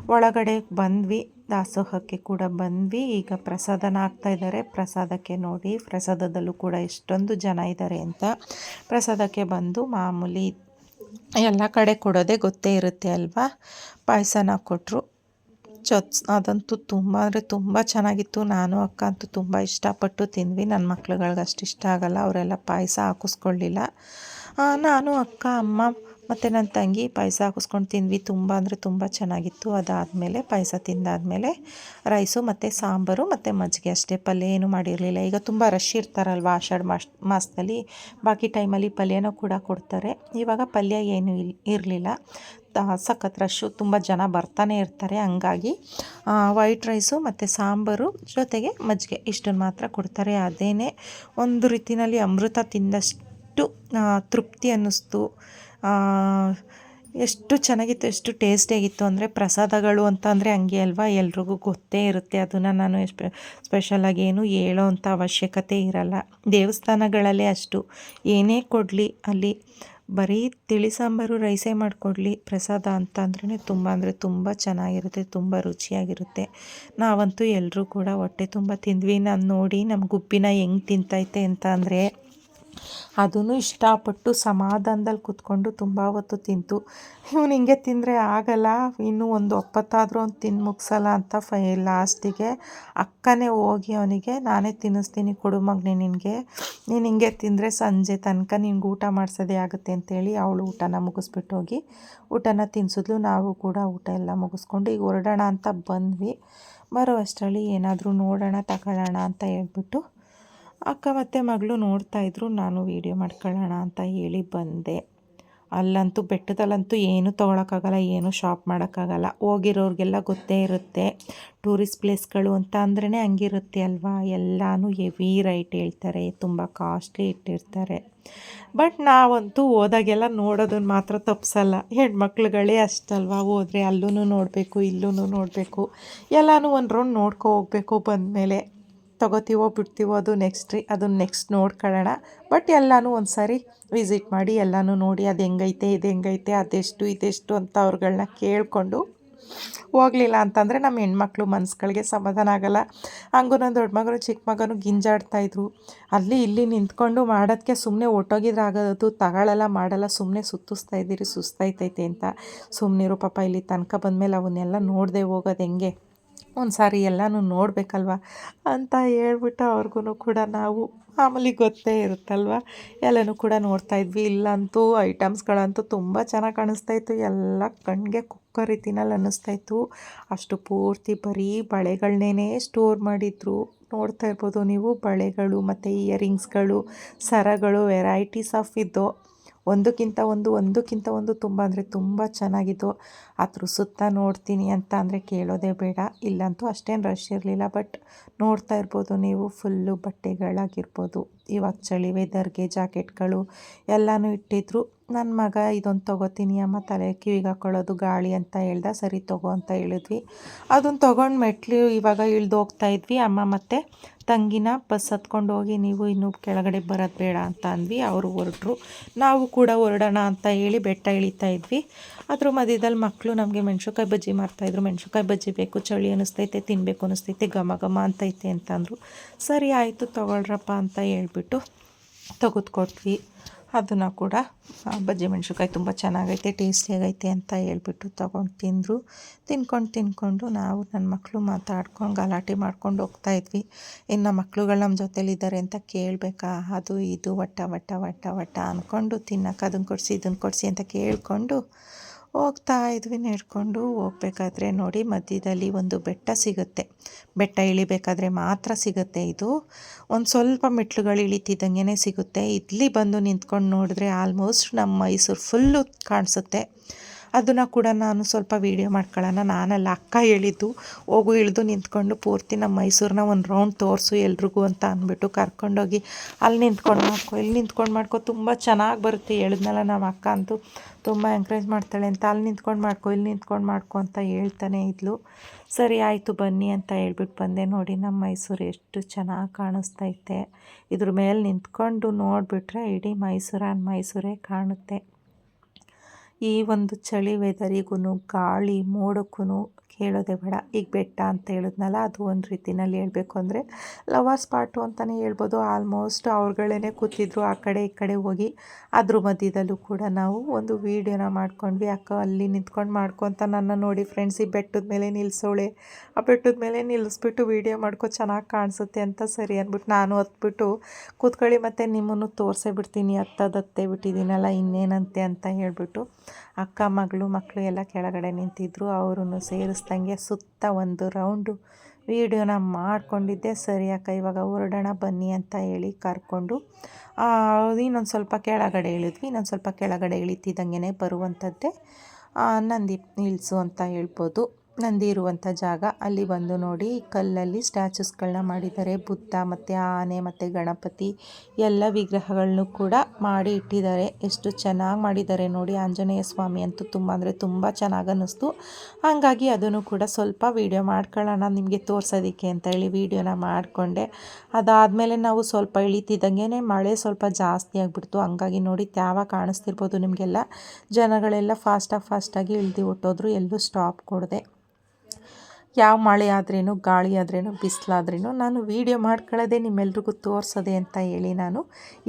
ಒಳಗಡೆ ಬಂದ್ವಿ. ದಾಸೋಹಕ್ಕೆ ಕೂಡ ಬಂದ್ವಿ. ಈಗ ಪ್ರಸಾದನ ಇದ್ದಾರೆ. ಪ್ರಸಾದಕ್ಕೆ ನೋಡಿ, ಪ್ರಸಾದದಲ್ಲೂ ಕೂಡ ಎಷ್ಟೊಂದು ಜನ ಇದ್ದಾರೆ ಅಂತ. ಪ್ರಸಾದಕ್ಕೆ ಬಂದು ಮಾಮೂಲಿ ಎಲ್ಲ ಕಡೆ ಕೊಡೋದೇ ಗೊತ್ತೇ ಇರುತ್ತೆ ಅಲ್ವಾ? ಪಾಯಸನ ಕೊಟ್ಟರು ಚೊತ್ಸ್ ಅದಂತೂ ತುಂಬ ಅಂದರೆ ತುಂಬ ಚೆನ್ನಾಗಿತ್ತು. ನಾನು ಅಕ್ಕ ಅಂತೂ ತುಂಬ ಇಷ್ಟಪಟ್ಟು ತಿಂದ್ವಿ. ನನ್ನ ಮಕ್ಳುಗಳ್ಗೆ ಅಷ್ಟು ಇಷ್ಟ ಆಗಲ್ಲ. ಅವರೆಲ್ಲ ಪಾಯಸ ಹಾಕಿಸ್ಕೊಳ್ಳಿಲ್ಲ. ನಾನು ಅಕ್ಕ, ಅಮ್ಮ ಮತ್ತು ನನ್ನ ತಂಗಿ ಪಾಯಸ ಹಾಕಿಸ್ಕೊಂಡು ತಿಂದ್ವಿ. ತುಂಬ ಅಂದರೆ ತುಂಬ ಚೆನ್ನಾಗಿತ್ತು. ಅದಾದಮೇಲೆ ಪಾಯಸ ತಿಂದಾದಮೇಲೆ ರೈಸು ಮತ್ತು ಸಾಂಬಾರು ಮತ್ತು ಮಜ್ಜಿಗೆ ಅಷ್ಟೇ. ಪಲ್ಯ ಏನು ಮಾಡಿರಲಿಲ್ಲ. ಈಗ ತುಂಬ ರಶ್ ಇರ್ತಾರಲ್ವ ಆಷಾಢ ಮಾಸ್, ಮಾಸದಲ್ಲಿ. ಬಾಕಿ ಟೈಮಲ್ಲಿ ಪಲ್ಯನೂ ಕೂಡ ಕೊಡ್ತಾರೆ. ಇವಾಗ ಪಲ್ಯ ಏನೂ ಇಲ್, ಇರಲಿಲ್ಲ. ಸಖತ್ ರಶ್ಶು ತುಂಬ ಜನ ಬರ್ತಾನೆ ಇರ್ತಾರೆ. ಹಂಗಾಗಿ ವೈಟ್ ರೈಸು ಮತ್ತು ಸಾಂಬಾರು ಜೊತೆಗೆ ಮಜ್ಜಿಗೆ ಇಷ್ಟನ್ನು ಮಾತ್ರ ಕೊಡ್ತಾರೆ. ಅದೇನೇ ಒಂದು ರೀತಿಯಲ್ಲಿ ಅಮೃತ ತಿಂದಷ್ಟು ತೃಪ್ತಿ ಅನ್ನಿಸ್ತು. ಎಷ್ಟು ಚೆನ್ನಾಗಿತ್ತು, ಎಷ್ಟು ಟೇಸ್ಟಿಯಾಗಿತ್ತು ಅಂದರೆ ಪ್ರಸಾದಗಳು ಅಂತ ಅಂದರೆ ಹಂಗೆ ಅಲ್ವಾ? ಎಲ್ರಿಗೂ ಗೊತ್ತೇ ಇರುತ್ತೆ. ಅದನ್ನು ನಾನು ಸ್ಪೆ ಸ್ಪೆಷಲಾಗಿ ಏನು ಹೇಳೋ ಅಂಥ ಅವಶ್ಯಕತೆ ಇರಲ್ಲ. ದೇವಸ್ಥಾನಗಳಲ್ಲೇ ಅಷ್ಟು. ಏನೇ ಕೊಡಲಿ ಅಲ್ಲಿ. ಬರೀ ತಿಳಿ ಸಾಂಬಾರು, ರೈಸೇ ಮಾಡಿಕೊಡ್ಲಿ. ಪ್ರಸಾದ ಅಂತ ಅಂದ್ರೆ ತುಂಬ ಅಂದರೆ ತುಂಬ ಚೆನ್ನಾಗಿರುತ್ತೆ, ತುಂಬ ರುಚಿಯಾಗಿರುತ್ತೆ. ನಾವಂತೂ ಎಲ್ಲರೂ ಕೂಡ ಹೊಟ್ಟೆ ತುಂಬ ತಿಂದ್ವಿ. ನಾನು ನೋಡಿ ನಮ್ಮ ಗುಬ್ಬಿನ ಹೆಂಗೆ ತಿಂತೈತೆ ಅಂತ ಅಂದರೆ ಅದೂ ಇಷ್ಟಪಟ್ಟು ಸಮಾಧಾನದಲ್ಲಿ ಕೂತ್ಕೊಂಡು ತುಂಬ ಹೊತ್ತು ತಿಂತು. ಇವನು ಹಿಂಗೆ ತಿಂದರೆ ಆಗಲ್ಲ, ಇನ್ನೂ ಒಂದು ಒಪ್ಪತ್ತಾದರೂ ಅವ್ನು ತಿಂದು ಮುಗಿಸಲ್ಲ ಅಂತ ಫೈ, ಲಾಸ್ಟಿಗೆ ಅಕ್ಕನೇ ಹೋಗಿ ಅವನಿಗೆ, ನಾನೇ ತಿನ್ನಿಸ್ತೀನಿ ಕೊಡು ಮಗನೇ ನಿನಗೆ. ನೀನು ಹಿಂಗೆ ತಿಂದರೆ ಸಂಜೆ ತನಕ ನಿನ್ಗೆ ಊಟ ಮಾಡಿಸೋದೇ ಆಗುತ್ತೆ ಅಂತೇಳಿ ಅವಳು ಊಟನ ಮುಗಿಸ್ಬಿಟ್ಟು ಹೋಗಿ, ಊಟನ ತಿನ್ಸಿದ್ಲು. ನಾವು ಕೂಡ ಊಟ ಎಲ್ಲ ಮುಗಿಸ್ಕೊಂಡು ಈಗ ಹೊರಡೋಣ ಅಂತ ಬಂದ್ವಿ. ಬರೋ ಅಷ್ಟರಲ್ಲಿ ಏನಾದರೂ ನೋಡೋಣ, ತಗೊಳ್ಳೋಣ ಅಂತ ಹೇಳ್ಬಿಟ್ಟು ಅಕ್ಕ ಮತ್ತು ಮಗಳು ನೋಡ್ತಾಯಿದ್ರು ನಾನು ವೀಡಿಯೋ ಮಾಡ್ಕೊಳ್ಳೋಣ ಅಂತ ಹೇಳಿ ಬಂದೆ. ಅಲ್ಲಂತೂ ಬೆಟ್ಟದಲ್ಲಂತೂ ಏನೂ ತೊಗೊಳಕ್ಕಾಗಲ್ಲ, ಏನೂ ಶಾಪ್ ಮಾಡೋಕ್ಕಾಗಲ್ಲ. ಹೋಗಿರೋರಿಗೆಲ್ಲ ಗೊತ್ತೇ ಇರುತ್ತೆ. ಟೂರಿಸ್ಟ್ ಪ್ಲೇಸ್ಗಳು ಅಂತ ಅಂದ್ರೇ ಹಂಗಿರುತ್ತೆ ಅಲ್ವಾ? ಎಲ್ಲನೂ ಹೆವಿ ರೈಟ್ ಹೇಳ್ತಾರೆ, ತುಂಬ ಕಾಸ್ಟ್ಲಿ ಇಟ್ಟಿರ್ತಾರೆ. ಬಟ್ ನಾವಂತೂ ಹೋದಾಗೆಲ್ಲ ನೋಡೋದನ್ನು ಮಾತ್ರ ತಪ್ಪಿಸಲ್ಲ ಹೆಣ್ಮಕ್ಳುಗಳೇ ಅಷ್ಟಲ್ವಾ? ಹೋದರೆ ಅಲ್ಲೂ ನೋಡಬೇಕು ಇಲ್ಲೂ ನೋಡಬೇಕು. ಎಲ್ಲನೂ ಒಂದು ರೌಂಡ್ ನೋಡ್ಕೊ ಹೋಗ್ಬೇಕು ಬಂದಮೇಲೆ. ತಗೋತೀವೋ ಬಿಡ್ತೀವೋ ಅದು ನೆಕ್ಸ್ಟ್ ರೀ, ಅದನ್ನ ನೆಕ್ಸ್ಟ್ ನೋಡ್ಕೊಳ್ಳೋಣ. ಬಟ್ ಎಲ್ಲನೂ ಒಂದು ಸಾರಿ ವಿಸಿಟ್ ಮಾಡಿ, ಎಲ್ಲನೂ ನೋಡಿ ಅದು ಹೆಂಗೈತೆ, ಇದು ಹೆಂಗೈತೆ, ಅದೆಷ್ಟು, ಇದೆಷ್ಟು ಅಂತ ಅವ್ರುಗಳನ್ನ ಕೇಳಿಕೊಂಡು ಹೋಗಲಿಲ್ಲ ಅಂತಂದರೆ ನಮ್ಮ ಹೆಣ್ಮಕ್ಳು ಮನ್ಸುಗಳಿಗೆ ಸಮಾಧಾನ ಆಗಲ್ಲ. ಹಂಗೂ ನನ್ನ ದೊಡ್ಡ ಮಗನು ಚಿಕ್ಕ ಮಗನು ಗಿಂಜಾಡ್ತಾಯಿದ್ರು ಅಲ್ಲಿ ಇಲ್ಲಿ ನಿಂತ್ಕೊಂಡು ಮಾಡೋದಕ್ಕೆ ಸುಮ್ಮನೆ ಒಟ್ಟೋಗಿದ್ರೆ ಆಗೋದು ತಗೊಳ್ಳಲ್ಲ ಮಾಡಲ್ಲ ಸುಮ್ಮನೆ ಸುತ್ತಿಸ್ತಾ ಇದ್ದೀರಿ ಸುಸ್ತಾಯ್ತೈತೆ ಅಂತ. ಸುಮ್ಮನಿರು ಪಾಪ, ಇಲ್ಲಿ ತನಕ ಬಂದಮೇಲೆ ಅವನ್ನೆಲ್ಲ ನೋಡದೆ ಹೋಗೋದು ಹೆಂಗೆ? ಒಂದು ಸಾರಿ ಎಲ್ಲನೂ ನೋಡಬೇಕಲ್ವ? ಅಂತ ಹೇಳ್ಬಿಟ್ಟು ಅವ್ರಿಗೂ ಕೂಡ ನಾವು ಮಾಮೂಲಿ ಗೊತ್ತೇ ಇರುತ್ತಲ್ವ? ಎಲ್ಲನೂ ಕೂಡ ನೋಡ್ತಾಯಿದ್ವಿ ಇಲ್ಲಂತೂ ಐಟಮ್ಸ್ಗಳಂತೂ ತುಂಬ ಚೆನ್ನಾಗಿ ಕಾಣಿಸ್ತಾ ಇತ್ತು. ಎಲ್ಲ ಕಣ್ಣಿಗೆ ಕುಕ್ಕ ರೀತಿನಲ್ಲಿ ಅನ್ನಿಸ್ತಾಯಿತ್ತು ಅಷ್ಟು ಪೂರ್ತಿ ಬರೀ ಬಳೆಗಳನ್ನೇ ಸ್ಟೋರ್ ಮಾಡಿದ್ರು. ನೋಡ್ತಾ ಇರ್ಬೋದು ನೀವು ಬಳೆಗಳು ಮತ್ತು ಇಯರಿಂಗ್ಸ್ಗಳು, ಸರಗಳು, ವೆರೈಟೀಸ್ ಆಫ್ ಇದ್ದು ಒಂದಕ್ಕಿಂತ ಒಂದು ಒಂದಕ್ಕಿಂತ ಒಂದು ತುಂಬ ಅಂದರೆ ತುಂಬ ಚೆನ್ನಾಗಿತ್ತು. ಅದ್ರ ಸುತ್ತ ನೋಡ್ತೀನಿ ಅಂತ ಅಂದರೆ ಕೇಳೋದೇ ಬೇಡ. ಇಲ್ಲಂತೂ ಅಷ್ಟೇನು ರಶ್ ಇರಲಿಲ್ಲ ಬಟ್ ನೋಡ್ತಾ ಇರ್ಬೋದು ನೀವು. ಫುಲ್ಲು ಬಟ್ಟೆಗಳಾಗಿರ್ಬೋದು. ಇವಾಗ ಚಳಿ ವೆದರ್ಗೆ ಜಾಕೆಟ್ಗಳು ಎಲ್ಲನೂ ಇಟ್ಟಿದ್ರು. ನನ್ನ ಮಗ ಇದೊಂದು ತೊಗೋತೀನಿ, ಅಮ್ಮ ತಲೆ ಕಿವಿಗೆ ಹಾಕೊಳ್ಳೋದು ಗಾಳಿ ಅಂತ ಹೇಳ್ದ, ಸರಿ ತಗೋ ಅಂತ ಹೇಳಿದ್ವಿ. ಅದನ್ನು ತೊಗೊಂಡು ಮೆಟ್ಲು ಇವಾಗ ಇಳ್ದು ಹೋಗ್ತಾ ಇದ್ವಿ. ಅಮ್ಮ ಮತ್ತು ತಂಗಿನ ಬಸ್ ಹತ್ಕೊಂಡು ಹೋಗಿ, ನೀವು ಇನ್ನೂ ಕೆಳಗಡೆ ಬರೋದು ಬೇಡ ಅಂತ ಅಂದ್ವಿ. ಅವರು ಹೊರಟ್ರು. ನಾವು ಕೂಡ ಹೊರಡೋಣ ಅಂತ ಹೇಳಿ ಬೆಟ್ಟ ಇಳಿತಾ ಇದ್ವಿ. ಅದ್ರ ಮಧ್ಯದಲ್ಲಿ ಮಕ್ಕಳು ನಮಗೆ ಮೆಣ್ಸುಕಾಯಿ ಬಜ್ಜಿ ಮಾಡ್ತಾಯಿದ್ರು ಮೆಣಸುಕಾಯಿ ಬಜ್ಜಿ ಬೇಕು, ಚಳಿ ಅನ್ನಿಸ್ತೈತೆ ತಿನ್ನಬೇಕು ಅನ್ನಿಸ್ತೈತೆ ಘಮ ಘಮ ಅಂತೈತೆ ಅಂತಂದರು. ಸರಿ ಆಯಿತು, ತೊಗೊಳ್ರಪ್ಪ ಅಂತ ಹೇಳ್ಬಿಟ್ಟು ತೆಗೆದುಕೊಟ್ವಿ. ಅದನ್ನು ಕೂಡ ಬಜ್ಜಿ ಮೆಣಸಿನ್ಕಾಯಿ ತುಂಬ ಚೆನ್ನಾಗೈತೆ ಟೇಸ್ಟಿಯಾಗೈತೆ ಅಂತ ಹೇಳ್ಬಿಟ್ಟು ತೊಗೊಂಡು ತಿಂದರು. ತಿನ್ಕೊಂಡು ತಿನ್ಕೊಂಡು ನಾವು ನನ್ನ ಮಕ್ಕಳು ಮಾತಾಡ್ಕೊಂಡು ಗಲಾಟೆ ಮಾಡ್ಕೊಂಡು ಹೋಗ್ತಾ ಇದ್ವಿ. ಇನ್ನು ಮಕ್ಕಳುಗಳು ನಮ್ಮ ಜೊತೇಲಿದ್ದಾರೆ ಅಂತ ಕೇಳಬೇಕಾ? ಅದು ಇದು, ವಟ್ಟ ವಟ್ಟ ವಟ್ಟ ವಟ್ಟ ಅಂದ್ಕೊಂಡು ತಿನ್ನಕ್ಕೆ ಅದನ್ನು ಕೊಡಿಸಿ ಇದನ್ನು ಕೊಡಿಸಿ ಅಂತ ಕೇಳಿಕೊಂಡು ಹೋಗ್ತಾ ಇದ್ವಿ ನಡ್ಕೊಂಡು. ಹೋಗ್ಬೇಕಾದ್ರೆ ನೋಡಿ ಮಧ್ಯದಲ್ಲಿ ಒಂದು ಬೆಟ್ಟ ಸಿಗುತ್ತೆ. ಬೆಟ್ಟ ಇಳಿಬೇಕಾದ್ರೆ ಮಾತ್ರ ಸಿಗುತ್ತೆ ಇದು. ಒಂದು ಸ್ವಲ್ಪ ಮೆಟ್ಲುಗಳು ಇಳಿತಿದ್ದಂಗೆ ಸಿಗುತ್ತೆ. ಇಲ್ಲಿ ಬಂದು ನಿಂತ್ಕೊಂಡು ನೋಡಿದ್ರೆ ಆಲ್ಮೋಸ್ಟ್ ನಮ್ಮ ಮೈಸೂರು ಫುಲ್ಲು ಕಾಣಿಸುತ್ತೆ. ಅದನ್ನು ಕೂಡ ನಾನು ಸ್ವಲ್ಪ ವೀಡಿಯೋ ಮಾಡ್ಕೊಳ್ಳೋಣ ನಾನಲ್ಲ ಅಕ್ಕ ಹೇಳಿದ್ದು, ಹೋಗು ಇಳಿದು ನಿಂತ್ಕೊಂಡು ಪೂರ್ತಿ ನಮ್ಮ ಮೈಸೂರನ್ನ ಒಂದು ರೌಂಡ್ ತೋರಿಸು ಎಲ್ರಿಗೂ ಅಂತ ಅಂದ್ಬಿಟ್ಟು ಕರ್ಕೊಂಡೋಗಿ ಅಲ್ಲಿ ನಿಂತ್ಕೊಂಡು ಮಾಡ್ಕೊ. ಇಲ್ಲಿ ನಿಂತ್ಕೊಂಡು ಮಾಡ್ಕೊ, ತುಂಬ ಚೆನ್ನಾಗಿ ಬರುತ್ತೆ. ಹೇಳಿದ್ನಲ್ಲ ನಮ್ಮ ಅಕ್ಕ ಅಂತೂ ತುಂಬ ಎಂಕರೇಜ್ ಮಾಡ್ತಾಳೆ ಅಂತ. ಅಲ್ಲಿ ನಿಂತ್ಕೊಂಡು ಮಾಡ್ಕೊ, ಇಲ್ಲಿ ನಿಂತ್ಕೊಂಡು ಮಾಡ್ಕೊ ಅಂತ ಹೇಳ್ತಾನೆ ಇದ್ಲು. ಸರಿ, ಆಯಿತು ಬನ್ನಿ ಅಂತ ಹೇಳ್ಬಿಟ್ಟು ಬಂದೆ. ನೋಡಿ ನಮ್ಮ ಮೈಸೂರು ಎಷ್ಟು ಚೆನ್ನಾಗಿ ಕಾಣಿಸ್ತೈತೆ ಇದ್ರ ಮೇಲೆ ನಿಂತ್ಕೊಂಡು ನೋಡಿಬಿಟ್ರೆ ಇಡೀ ಮೈಸೂರು ಮೈಸೂರೇ ಕಾಣುತ್ತೆ. ಈ ಒಂದು ಚಳಿ ವೆದರಿಗೂ ಗಾಳಿ ಮೋಡಕ್ಕೂ ಕೇಳೋದೇ ಬೇಡ. ಈಗ ಬೆಟ್ಟ ಅಂತ ಹೇಳಿದ್ನಲ್ಲ, ಅದು ಒಂದು ರೀತಿನಲ್ಲಿ ಹೇಳಬೇಕು ಅಂದರೆ ಲವರ್ಸ್ ಪಾರ್ಟು ಅಂತಲೇ ಹೇಳ್ಬೋದು. ಆಲ್ಮೋಸ್ಟ್ ಅವ್ರುಗಳೇ ಕೂತಿದ್ರು ಆ ಕಡೆ ಈ ಕಡೆ ಹೋಗಿ. ಅದ್ರ ಮಧ್ಯದಲ್ಲೂ ಕೂಡ ನಾವು ಒಂದು ವೀಡಿಯೋನ ಮಾಡ್ಕೊಂಡ್ವಿ. ಅಕ್ಕ ಅಲ್ಲಿ ನಿಂತ್ಕೊಂಡು ಮಾಡ್ಕೊತ ನನ್ನ ನೋಡಿ ಫ್ರೆಂಡ್ಸ್ ಈ ಬೆಟ್ಟದ ಮೇಲೆ ನಿಲ್ಲಿಸೋಳೆ ಆ ಬೆಟ್ಟದ ಮೇಲೆ ನಿಲ್ಲಿಸ್ಬಿಟ್ಟು ವೀಡಿಯೋ ಮಾಡ್ಕೊ ಚೆನ್ನಾಗಿ ಕಾಣಿಸುತ್ತೆ ಅಂತ ಸರಿ ಅಂದ್ಬಿಟ್ಟು ನಾನು ಹತ್ಬಿಟ್ಟು ಕೂತ್ಕೊಳ್ಳಿ ಮತ್ತು ನಿಮ್ಮನ್ನು ತೋರಿಸೇ ಬಿಡ್ತೀನಿ. ಹತ್ತದತ್ತೇ ಬಿಟ್ಟಿದ್ದೀನಲ್ಲ, ಇನ್ನೇನಂತೆ ಅಂತ ಹೇಳ್ಬಿಟ್ಟು ಅಕ್ಕ, ಮಗಳು ಮಕ್ಕಳು ಎಲ್ಲ ಕೆಳಗಡೆ ನಿಂತಿದ್ರು. ಅವರನ್ನು ಸೇರಿಸ್ದಂಗೆ ಸುತ್ತ ಒಂದು ರೌಂಡು ವೀಡಿಯೋನ ಮಾಡಿಕೊಂಡಿದ್ದೆ. ಸರಿ ಅಕ್ಕ, ಇವಾಗ ಹೊರಡೋಣ ಬನ್ನಿ ಅಂತ ಹೇಳಿ ಕರ್ಕೊಂಡು ಇನ್ನೊಂದು ಸ್ವಲ್ಪ ಕೆಳಗಡೆ ಇಳಿದ್ವಿ. ಇನ್ನೊಂದು ಸ್ವಲ್ಪ ಕೆಳಗಡೆ ಇಳಿತಿದ್ದಂಗೆ ಬರುವಂಥದ್ದೇ ನಂದಿ ಹಿಲ್ಸು ಅಂತ ಹೇಳ್ಬೋದು. ನಂದಿ ಇರುವಂಥ ಜಾಗ. ಅಲ್ಲಿ ಬಂದು ನೋಡಿ, ಕಲ್ಲಲ್ಲಿ ಸ್ಟ್ಯಾಚುಸ್ಗಳನ್ನ ಮಾಡಿದ್ದಾರೆ. ಬುದ್ಧ ಮತ್ತು ಆನೆ ಮತ್ತು ಗಣಪತಿ ಎಲ್ಲ ವಿಗ್ರಹಗಳನ್ನು ಕೂಡ ಮಾಡಿ ಇಟ್ಟಿದ್ದಾರೆ. ಎಷ್ಟು ಚೆನ್ನಾಗಿ ಮಾಡಿದ್ದಾರೆ ನೋಡಿ. ಆಂಜನೇಯ ಸ್ವಾಮಿ ಅಂತೂ ತುಂಬ ಅಂದರೆ ತುಂಬ ಚೆನ್ನಾಗಿ ಅನ್ನಿಸ್ತು. ಹಾಗಾಗಿ ಅದನ್ನು ಕೂಡ ಸ್ವಲ್ಪ ವೀಡಿಯೋ ಮಾಡ್ಕೊಳ್ಳೋಣ, ನಿಮಗೆ ತೋರ್ಸೋದಕ್ಕೆ ಅಂತ ಹೇಳಿ ವೀಡಿಯೋನ ಮಾಡಿಕೊಂಡೆ. ಅದಾದಮೇಲೆ ನಾವು ಸ್ವಲ್ಪ ಇಳಿತಿದ್ದಂಗೆ ಮಳೆ ಸ್ವಲ್ಪ ಜಾಸ್ತಿ ಆಗಿಬಿಡ್ತು. ಹಂಗಾಗಿ ನೋಡಿ, ತ್ಯಾವ ಕಾಣಿಸ್ತಿರ್ಬೋದು ನಿಮಗೆಲ್ಲ. ಜನಗಳೆಲ್ಲ ಫಾಸ್ಟಾಗಿ ಫಾಸ್ಟಾಗಿ ಇಳಿದು ಹೊಟ್ಟೋದ್ರು ಎಲ್ಲೂ ಸ್ಟಾಪ್ ಕೊಡದೆ. ಯಾವ ಮಳೆ ಆದ್ರೇನು, ಗಾಳಿ ಆದ್ರೇನು ಬಿಸಿಲಾದ್ರೇನು ನಾನು ವೀಡಿಯೋ ಮಾಡ್ಕೊಳ್ಳೋದೇ ನಿಮ್ಮೆಲ್ರಿಗೂ ತೋರಿಸೋದೆ ಅಂತ ಹೇಳಿ ನಾನು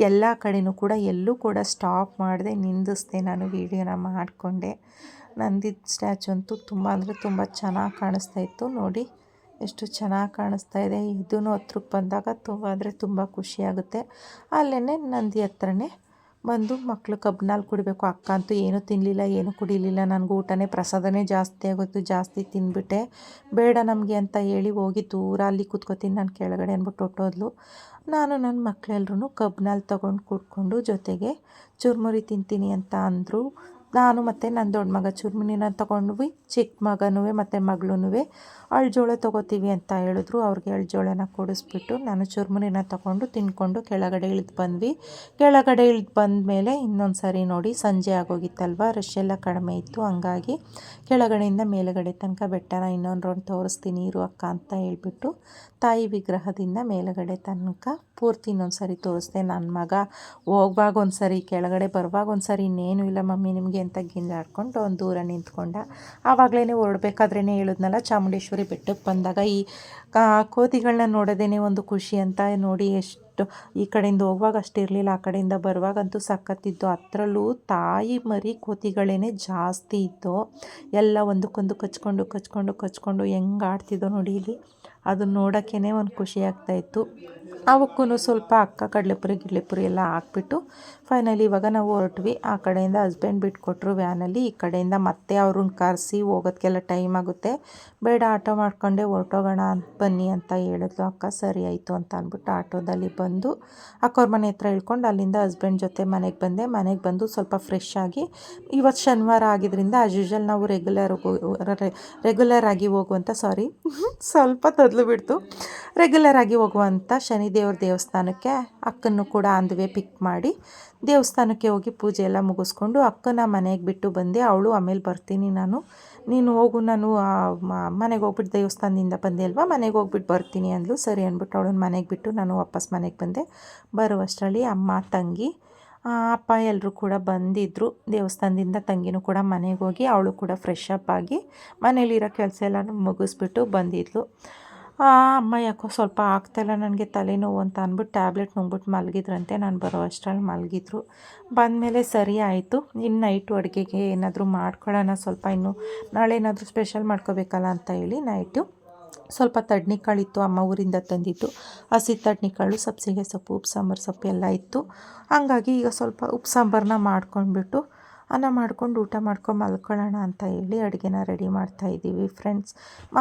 ಎಲ್ಲ ಕಡೆಯೂ ಕೂಡ ಎಲ್ಲೂ ಕೂಡ ಸ್ಟಾಪ್ ಮಾಡಿದೆ, ನಿಂದಿಸ್ದೆ ನಾನು ವೀಡಿಯೋನ ಮಾಡಿಕೊಂಡೆ. ನಂದಿದ ಸ್ಟ್ಯಾಚು ಅಂತೂ ತುಂಬ ಅಂದರೆ ತುಂಬ ಚೆನ್ನಾಗಿ ಕಾಣಿಸ್ತಾ ಇತ್ತು, ನೋಡಿ ಎಷ್ಟು ಚೆನ್ನಾಗಿ ಕಾಣಿಸ್ತಾ ಇದೆ. ಇದೂ ಹತ್ರಕ್ಕೆ ಬಂದಾಗ ತುಂಬ ಅಂದರೆ ತುಂಬ ಖುಷಿಯಾಗುತ್ತೆ ಅಲ್ಲೇ ನಂದಿ ಹತ್ರನೇ ಬಂದು ಮಕ್ಕಳು ಕಬ್ಬಿನಲ್ಲಿ ಕುಡಿಬೇಕು ಅಕ್ಕ ಅಂತೂ ಏನೂ ತಿನ್ನಲಿಲ್ಲ ಏನೂ ಕುಡಿಲಿಲ್ಲ. ನನಗೂ ಊಟನೇ ಪ್ರಸಾದನೇ ಜಾಸ್ತಿ ಆಗೋಯ್ತು, ಜಾಸ್ತಿ ತಿಂದ್ಬಿಟ್ಟೆ ಬೇಡ ನಮಗೆ ಅಂತ ಹೇಳಿ ಹೋಗಿ ದೂರ ಅಲ್ಲಿ ಕೂತ್ಕೋತೀನಿ ನಾನು ಕೆಳಗಡೆ ಅಂದ್ಬಿಟ್ಟು ಹೊಟ್ಟೋದ್ಲು ನಾನು ನನ್ನ ಮಕ್ಕಳೆಲ್ಲರೂ ಕಬ್ಬಿನಲ್ಲಿ ತೊಗೊಂಡು ಕುಡ್ಕೊಂಡು ಜೊತೆಗೆ ಚುರುಮುರಿ ತಿಂತೀನಿ ಅಂತ ಅಂದರು. ನಾನು ಮತ್ತು ನನ್ನ ದೊಡ್ಡ ಮಗ ಚುರುಮುರಿನ ತೊಗೊಂಡ್ವಿ ಚಿಕ್ಕ ಮಗನೂ ಮತ್ತು ಮಗಳೂ ಅಳ್ಜೋಳ ತೊಗೋತೀವಿ ಅಂತ ಹೇಳಿದ್ರು. ಅವ್ರಿಗೆ ಅಳ್ಜೋಳನ ಕೊಡಿಸ್ಬಿಟ್ಟು ನಾನು ಚುರುಮುರಿನ ತೊಗೊಂಡು ತಿನ್ಕೊಂಡು ಕೆಳಗಡೆ ಇಳಿದು ಬಂದ್ವಿ. ಕೆಳಗಡೆ ಇಳಿದು ಬಂದಮೇಲೆ ಇನ್ನೊಂದು ಸಾರಿ ನೋಡಿ ಸಂಜೆ ಆಗೋಗಿತ್ತಲ್ವ, ರಶ್ ಎಲ್ಲ ಕಡಿಮೆ ಇತ್ತು. ಹಂಗಾಗಿ ಕೆಳಗಡೆಯಿಂದ ಮೇಲುಗಡೆ ತನಕ ಬೆಟ್ಟನ ಇನ್ನೊಂದು ರೌಂಡ್ ತೋರಿಸ್ತೀನಿ ಇರು ಅಕ್ಕ ಅಂತ ಹೇಳ್ಬಿಟ್ಟು ತಾಯಿ ವಿಗ್ರಹದಿಂದ ಮೇಲುಗಡೆ ತನಕ ಪೂರ್ತಿ ಇನ್ನೊಂದು ಸಾರಿ ತೋರಿಸ್ದೆ. ನನ್ನ ಮಗ ಹೋಗ್ವಾಗ ಒಂದು ಸರಿ ಕೆಳಗಡೆ ಬರುವಾಗ ಒಂದು ಸರಿ ಇನ್ನೇನು ಇಲ್ಲ ಮಮ್ಮಿ ನಿಮಗೆ ಅಂತ ಗಿಂಜಾಡ್ಕೊಂಡು ಒಂದು ದೂರ ನಿಂತ್ಕೊಂಡ. ಆವಾಗಲೇ ಹೊರಡ್ಬೇಕಾದ್ರೇ ಹೇಳಿದ್ನಲ್ಲ ಚಾಮುಂಡೇಶ್ವರಿ ಬೆಟ್ಟಕ್ಕೆ ಬಂದಾಗ ಈ ಕೋತಿಗಳನ್ನ ನೋಡೋದೇ ಒಂದು ಖುಷಿ ಅಂತ ನೋಡಿ ಎಷ್ಟು ಈ ಕಡೆಯಿಂದ ಹೋಗುವಾಗ ಅಷ್ಟಿರಲಿಲ್ಲ ಆ ಕಡೆಯಿಂದ ಬರುವಾಗಂತೂ ಸಖತ್ತಿತ್ತು. ಅದರಲ್ಲೂ ತಾಯಿ ಮರಿ ಕೋತಿಗಳೇ ಜಾಸ್ತಿ ಇತ್ತು. ಎಲ್ಲ ಒಂದಕ್ಕೊಂದು ಕಚ್ಕೊಂಡು ಕಚ್ಕೊಂಡು ಕಚ್ಕೊಂಡು ಹೆಂಗೆ ಆಡ್ತಿದ್ದೋ ನೋಡಿ ಇಲ್ಲಿ. ಅದನ್ನ ನೋಡೋಕ್ಕೇ ಒಂದು ಖುಷಿ ಆಗ್ತಾಯಿತ್ತು ಅವಕ್ಕೂ ಸ್ವಲ್ಪ ಅಕ್ಕ, ಕಡಲೆಪುರಿ, ಗಿಡ್ಲೆಪುರಿ ಎಲ್ಲ ಹಾಕ್ಬಿಟ್ಟು ಫೈನಲಿ ಇವಾಗ ನಾವು ಹೊರಟ್ವಿ. ಆ ಕಡೆಯಿಂದ ಹಸ್ಬೆಂಡ್ ಬಿಟ್ಕೊಟ್ರು ವ್ಯಾನಲ್ಲಿ ಈ ಕಡೆಯಿಂದ ಮತ್ತೆ ಅವ್ರನ್ನ ಕರೆಸಿ ಹೋಗೋದಕ್ಕೆಲ್ಲ ಟೈಮ್ ಆಗುತ್ತೆ. ಬೇಡ, ಆಟೋ ಮಾಡ್ಕೊಂಡೆ ಹೊರಟೋಗೋಣ ಅಂತ ಬನ್ನಿ ಅಂತ ಹೇಳಿದ್ಲು. ಅಕ್ಕ, ಸರಿ ಆಯಿತು ಅಂತ ಅಂದ್ಬಿಟ್ಟು ಆಟೋದಲ್ಲಿ ಬಂದು ಅಕ್ಕವ್ರ ಮನೆ ಹತ್ರ ಇಳ್ಕೊಂಡು ಅಲ್ಲಿಂದ ಹಸ್ಬೆಂಡ್ ಜೊತೆ ಮನೆಗೆ ಬಂದೆ. ಮನೆಗೆ ಬಂದು ಸ್ವಲ್ಪ ಫ್ರೆಶ್ ಆಗಿ ಇವತ್ತು ಶನಿವಾರ ಆಗಿದ್ದರಿಂದ ಆಸ್ ಯೂಶಲ್ ನಾವು ರೆಗ್ಯುಲರ್ ರೆಗ್ಯುಲರ್ ಆಗಿ ಹೋಗುವಂಥ ಸಾರಿ ಸ್ವಲ್ಪ ತೊದಲು ಬಿಡ್ತು ರೆಗ್ಯುಲರ್ ಆಗಿ ಹೋಗುವಂಥ ಶನಿದೇವ್ರ ದೇವಸ್ಥಾನಕ್ಕೆ ಅಕ್ಕನ್ನು ಕೂಡ ಆನ್ ವೇ ಪಿಕ್ ಮಾಡಿ ದೇವಸ್ಥಾನಕ್ಕೆ ಹೋಗಿ ಪೂಜೆ ಎಲ್ಲ ಮುಗಿಸ್ಕೊಂಡು ಅಕ್ಕನ ಮನೆಗೆ ಬಿಟ್ಟು ಬಂದೆ. ಅವಳು ಆಮೇಲೆ ಬರ್ತೀನಿ ನಾನು. ನೀನು ಹೋಗು, ನಾನು ಮನೆಗೆ ಹೋಗ್ಬಿಟ್ಟು ದೇವಸ್ಥಾನದಿಂದ ಬಂದೆ ಅಲ್ವಾ? ಮನೆಗೆ ಹೋಗ್ಬಿಟ್ಟು ಬರ್ತೀನಿ ಅಂದ್ಲು. ಸರಿ ಅಂದ್ಬಿಟ್ಟು ಅವಳನ್ನ ಮನೆಗೆ ಬಿಟ್ಟು ನಾನು ವಾಪಸ್ ಮನೆಗೆ ಬಂದೆ. ಬರುವಷ್ಟರಲ್ಲಿ ಅಮ್ಮ, ತಂಗಿ ಅಪ್ಪ ಎಲ್ಲರೂ ಕೂಡ ಬಂದಿದ್ದರು ದೇವಸ್ಥಾನದಿಂದ ತಂಗಿನೂ ಕೂಡ ಮನೆಗೆ ಹೋಗಿ ಅವಳು ಕೂಡ ಫ್ರೆಶ್ ಅಪ್ ಆಗಿ ಮನೇಲಿರೋ ಕೆಲಸ ಎಲ್ಲ ಮುಗಿಸ್ಬಿಟ್ಟು ಬಂದಿದ್ಲು. ಅಮ್ಮ ಯಾಕೋ ಸ್ವಲ್ಪ ಆಗ್ತಾಯಿಲ್ಲ ನನಗೆ ತಲೆನೋವು ಅಂತ ಅಂದ್ಬಿಟ್ಟು ಟ್ಯಾಬ್ಲೆಟ್ ನುಂಗ್ಬಿಟ್ಟು ಮಲಗಿದ್ರಂತೆ. ನಾನು ಬರೋ ಅಷ್ಟರಲ್ಲಿ ಮಲಗಿದ್ರು. ಬಂದಮೇಲೆ ಸರಿ ಆಯಿತು. ಇನ್ನು ನೈಟು ಅಡುಗೆಗೆ ಏನಾದರೂ ಮಾಡ್ಕೊಳ್ಳೋಣ. ಸ್ವಲ್ಪ ಇನ್ನು ನಾಳೆ ಏನಾದರೂ ಸ್ಪೆಷಲ್ ಮಾಡ್ಕೋಬೇಕಲ್ಲ ಅಂತ ಹೇಳಿ ನೈಟು ಸ್ವಲ್ಪ ತಡ್ನಿಕಾಳಿತ್ತು ಅಮ್ಮ ಊರಿಂದ ತಂದಿತ್ತು ಹಸಿ ತಡ್ನಿಕಾಳು ಸಬ್ಸಿಗೆ ಸೊಪ್ಪು, ಉಪ್ಪು ಸಾಂಬಾರು ಸೊಪ್ಪು ಎಲ್ಲ ಇತ್ತು. ಹಾಗಾಗಿ ಈಗ ಸ್ವಲ್ಪ ಉಪ್ಪು ಸಾಂಬಾರನ್ನ ಮಾಡ್ಕೊಂಡ್ಬಿಟ್ಟು ಅನ್ನ ಮಾಡ್ಕೊಂಡು ಊಟ ಮಾಡ್ಕೊಂಡು ಮಲ್ಕೊಳ್ಳೋಣ ಅಂತ ಹೇಳಿ ಅಡುಗೆನ ರೆಡಿ ಮಾಡ್ತಾಯಿದ್ದೀವಿ ಫ್ರೆಂಡ್ಸ್.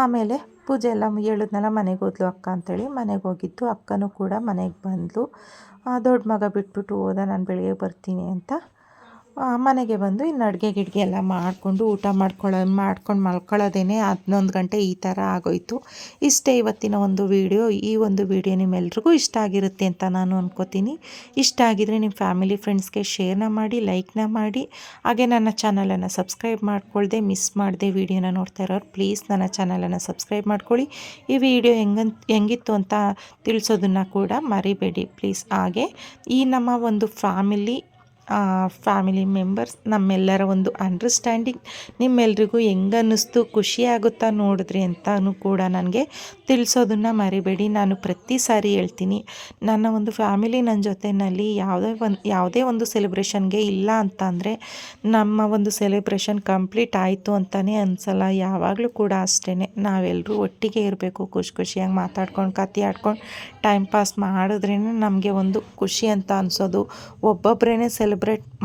ಆಮೇಲೆ ಪೂಜೆ ಎಲ್ಲ ಹೇಳಿದ್ನಲ್ಲ, ಮನೆಗೆ ಹೋದ್ಲು ಅಕ್ಕ ಅಂತೇಳಿ. ಮನೆಗೆ ಹೋಗಿದ್ದು. ಅಕ್ಕನೂ ಕೂಡ ಮನೆಗೆ ಬಂದಳು ದೊಡ್ಡ ಮಗ ಬಿಟ್ಬಿಟ್ಟು ಹೋದ, ನಾನು ಬೆಳಗ್ಗೆ ಬರ್ತೀನಿ ಅಂತ. ಮನೆಗೆ ಬಂದು ಇನ್ನು ಅಡುಗೆ ಗಿಡ್ಗೆ ಎಲ್ಲ ಮಾಡಿಕೊಂಡು ಊಟ ಮಾಡ್ಕೊಳ್ಳೋ ಮಾಡ್ಕೊಂಡು ಮಲ್ಕೊಳ್ಳೋದೇನೆ ಹನ್ನೊಂದು ಗಂಟೆ ಈ ಥರ ಆಗೋಯಿತು. ಇಷ್ಟೇ ಇವತ್ತಿನ ಒಂದು ವಿಡಿಯೋ. ಈ ಒಂದು ವೀಡಿಯೋ ನಿಮ್ಮೆಲ್ರಿಗೂ ಇಷ್ಟ ಆಗಿರುತ್ತೆ ಅಂತ ನಾನು ಅನ್ಕೋತೀನಿ. ಇಷ್ಟ ಆಗಿದರೆ ನಿಮ್ಮ ಫ್ಯಾಮಿಲಿ ಫ್ರೆಂಡ್ಸ್ಗೆ ಶೇರ್ನ ಮಾಡಿ, ಲೈಕ್ನ ಮಾಡಿ. ಹಾಗೆ ನನ್ನ ಚಾನಲನ್ನು ಸಬ್ಸ್ಕ್ರೈಬ್ ಮಾಡ್ಕೊಳ್ದೆ, ಮಿಸ್ ಮಾಡಿದೆ ವಿಡಿಯೋನ ನೋಡ್ತಾ ಇರೋರು, ಪ್ಲೀಸ್ ನನ್ನ ಚಾನಲನ್ನು ಸಬ್ಸ್ಕ್ರೈಬ್ ಮಾಡ್ಕೊಳ್ಳಿ. ಈ ವಿಡಿಯೋ ಹೆಂಗಂತ ಹೆಂಗಿತ್ತು ಅಂತ ತಿಳಿಸೋದನ್ನು ಕೂಡ ಮರಿಬೇಡಿ. ಪ್ಲೀಸ್ ಹಾಗೆ ಈ ನಮ್ಮ ಒಂದು ಫ್ಯಾಮಿಲಿ ಫ್ಯಾಮಿಲಿ ಮೆಂಬರ್ಸ್ ನಮ್ಮೆಲ್ಲರ ಒಂದು ಅಂಡರ್ಸ್ಟ್ಯಾಂಡಿಂಗ್ ನಿಮ್ಮೆಲ್ರಿಗೂ ಹೆಂಗೆ ಅನ್ನಿಸ್ತು, ಖುಷಿ ಆಗುತ್ತಾ ನೋಡಿದ್ರಿ ಅಂತಲೂ ಕೂಡ ನನಗೆ ತಿಳಿಸೋದನ್ನು ಮರಿಬೇಡಿ. ನಾನು ಪ್ರತಿ ಸಾರಿ ಹೇಳ್ತೀನಿ, ನನ್ನ ಒಂದು ಫ್ಯಾಮಿಲಿ ನನ್ನ ಜೊತೆಯಲ್ಲಿ ಯಾವುದೇ ಒಂದು ಯಾವುದೇ ಒಂದು ಸೆಲೆಬ್ರೇಷನ್ಗೆ ಇಲ್ಲ ಅಂತ ಅಂದರೆ ನಮ್ಮ ಒಂದು ಸೆಲೆಬ್ರೇಷನ್ ಕಂಪ್ಲೀಟ್ ಆಯಿತು ಅಂತಲೇ ಅನಿಸಲ್ಲ. ಯಾವಾಗಲೂ ಕೂಡ ಅಷ್ಟೇ ನಾವೆಲ್ಲರೂ ಒಟ್ಟಿಗೆ ಇರಬೇಕು, ಖುಷಿ ಖುಷಿಯಾಗಿ ಮಾತಾಡ್ಕೊಂಡು, ಕತ್ತಿ ಆಡ್ಕೊಂಡು ಟೈಮ್ ಪಾಸ್ ಮಾಡಿದ್ರೇ ನಮಗೆ ಒಂದು ಖುಷಿ ಅಂತ ಅನಿಸೋದು. ಒಬ್ಬೊಬ್ಬರೇ ಸೆಲೆಬ್ರೇಟ್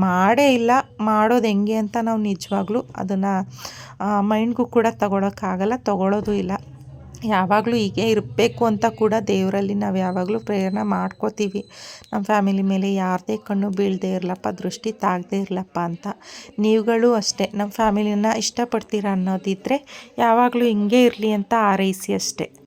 ಮಾಡೇ ಇಲ್ಲ. ಮಾಡೋದು ಹೆಂಗೆ ಅಂತ ನಾವು ನಿಜವಾಗ್ಲೂ ಅದನ್ನು ಮೈಂಡ್ಗೂ ಕೂಡ ತಗೊಳಕ್ಕಾಗಲ್ಲ ತಗೊಳ್ಳೋದು ಇಲ್ಲ. ಯಾವಾಗಲೂ ಹೀಗೆ ಇರಬೇಕು ಅಂತ ಕೂಡ ದೇವರಲ್ಲಿ ನಾವು ಯಾವಾಗಲೂ ಪ್ರೇರಣೆ ಮಾಡ್ಕೋತೀವಿ. ನಮ್ಮ ಫ್ಯಾಮಿಲಿ ಮೇಲೆ ಯಾರದೇ ಕಣ್ಣು ಬೀಳದೇ ಇರಲಪ್ಪ, ದೃಷ್ಟಿ ತಾಗದೇ ಇರಲಪ್ಪ ಅಂತ. ನೀವುಗಳು ಅಷ್ಟೇ ನಮ್ಮ ಫ್ಯಾಮಿಲಿನ ಇಷ್ಟಪಡ್ತೀರ ಅನ್ನೋದಿದ್ದರೆ ಯಾವಾಗಲೂ ಹಿಂಗೆ ಇರಲಿ ಅಂತ ಆರೈಸಿ ಅಷ್ಟೇ.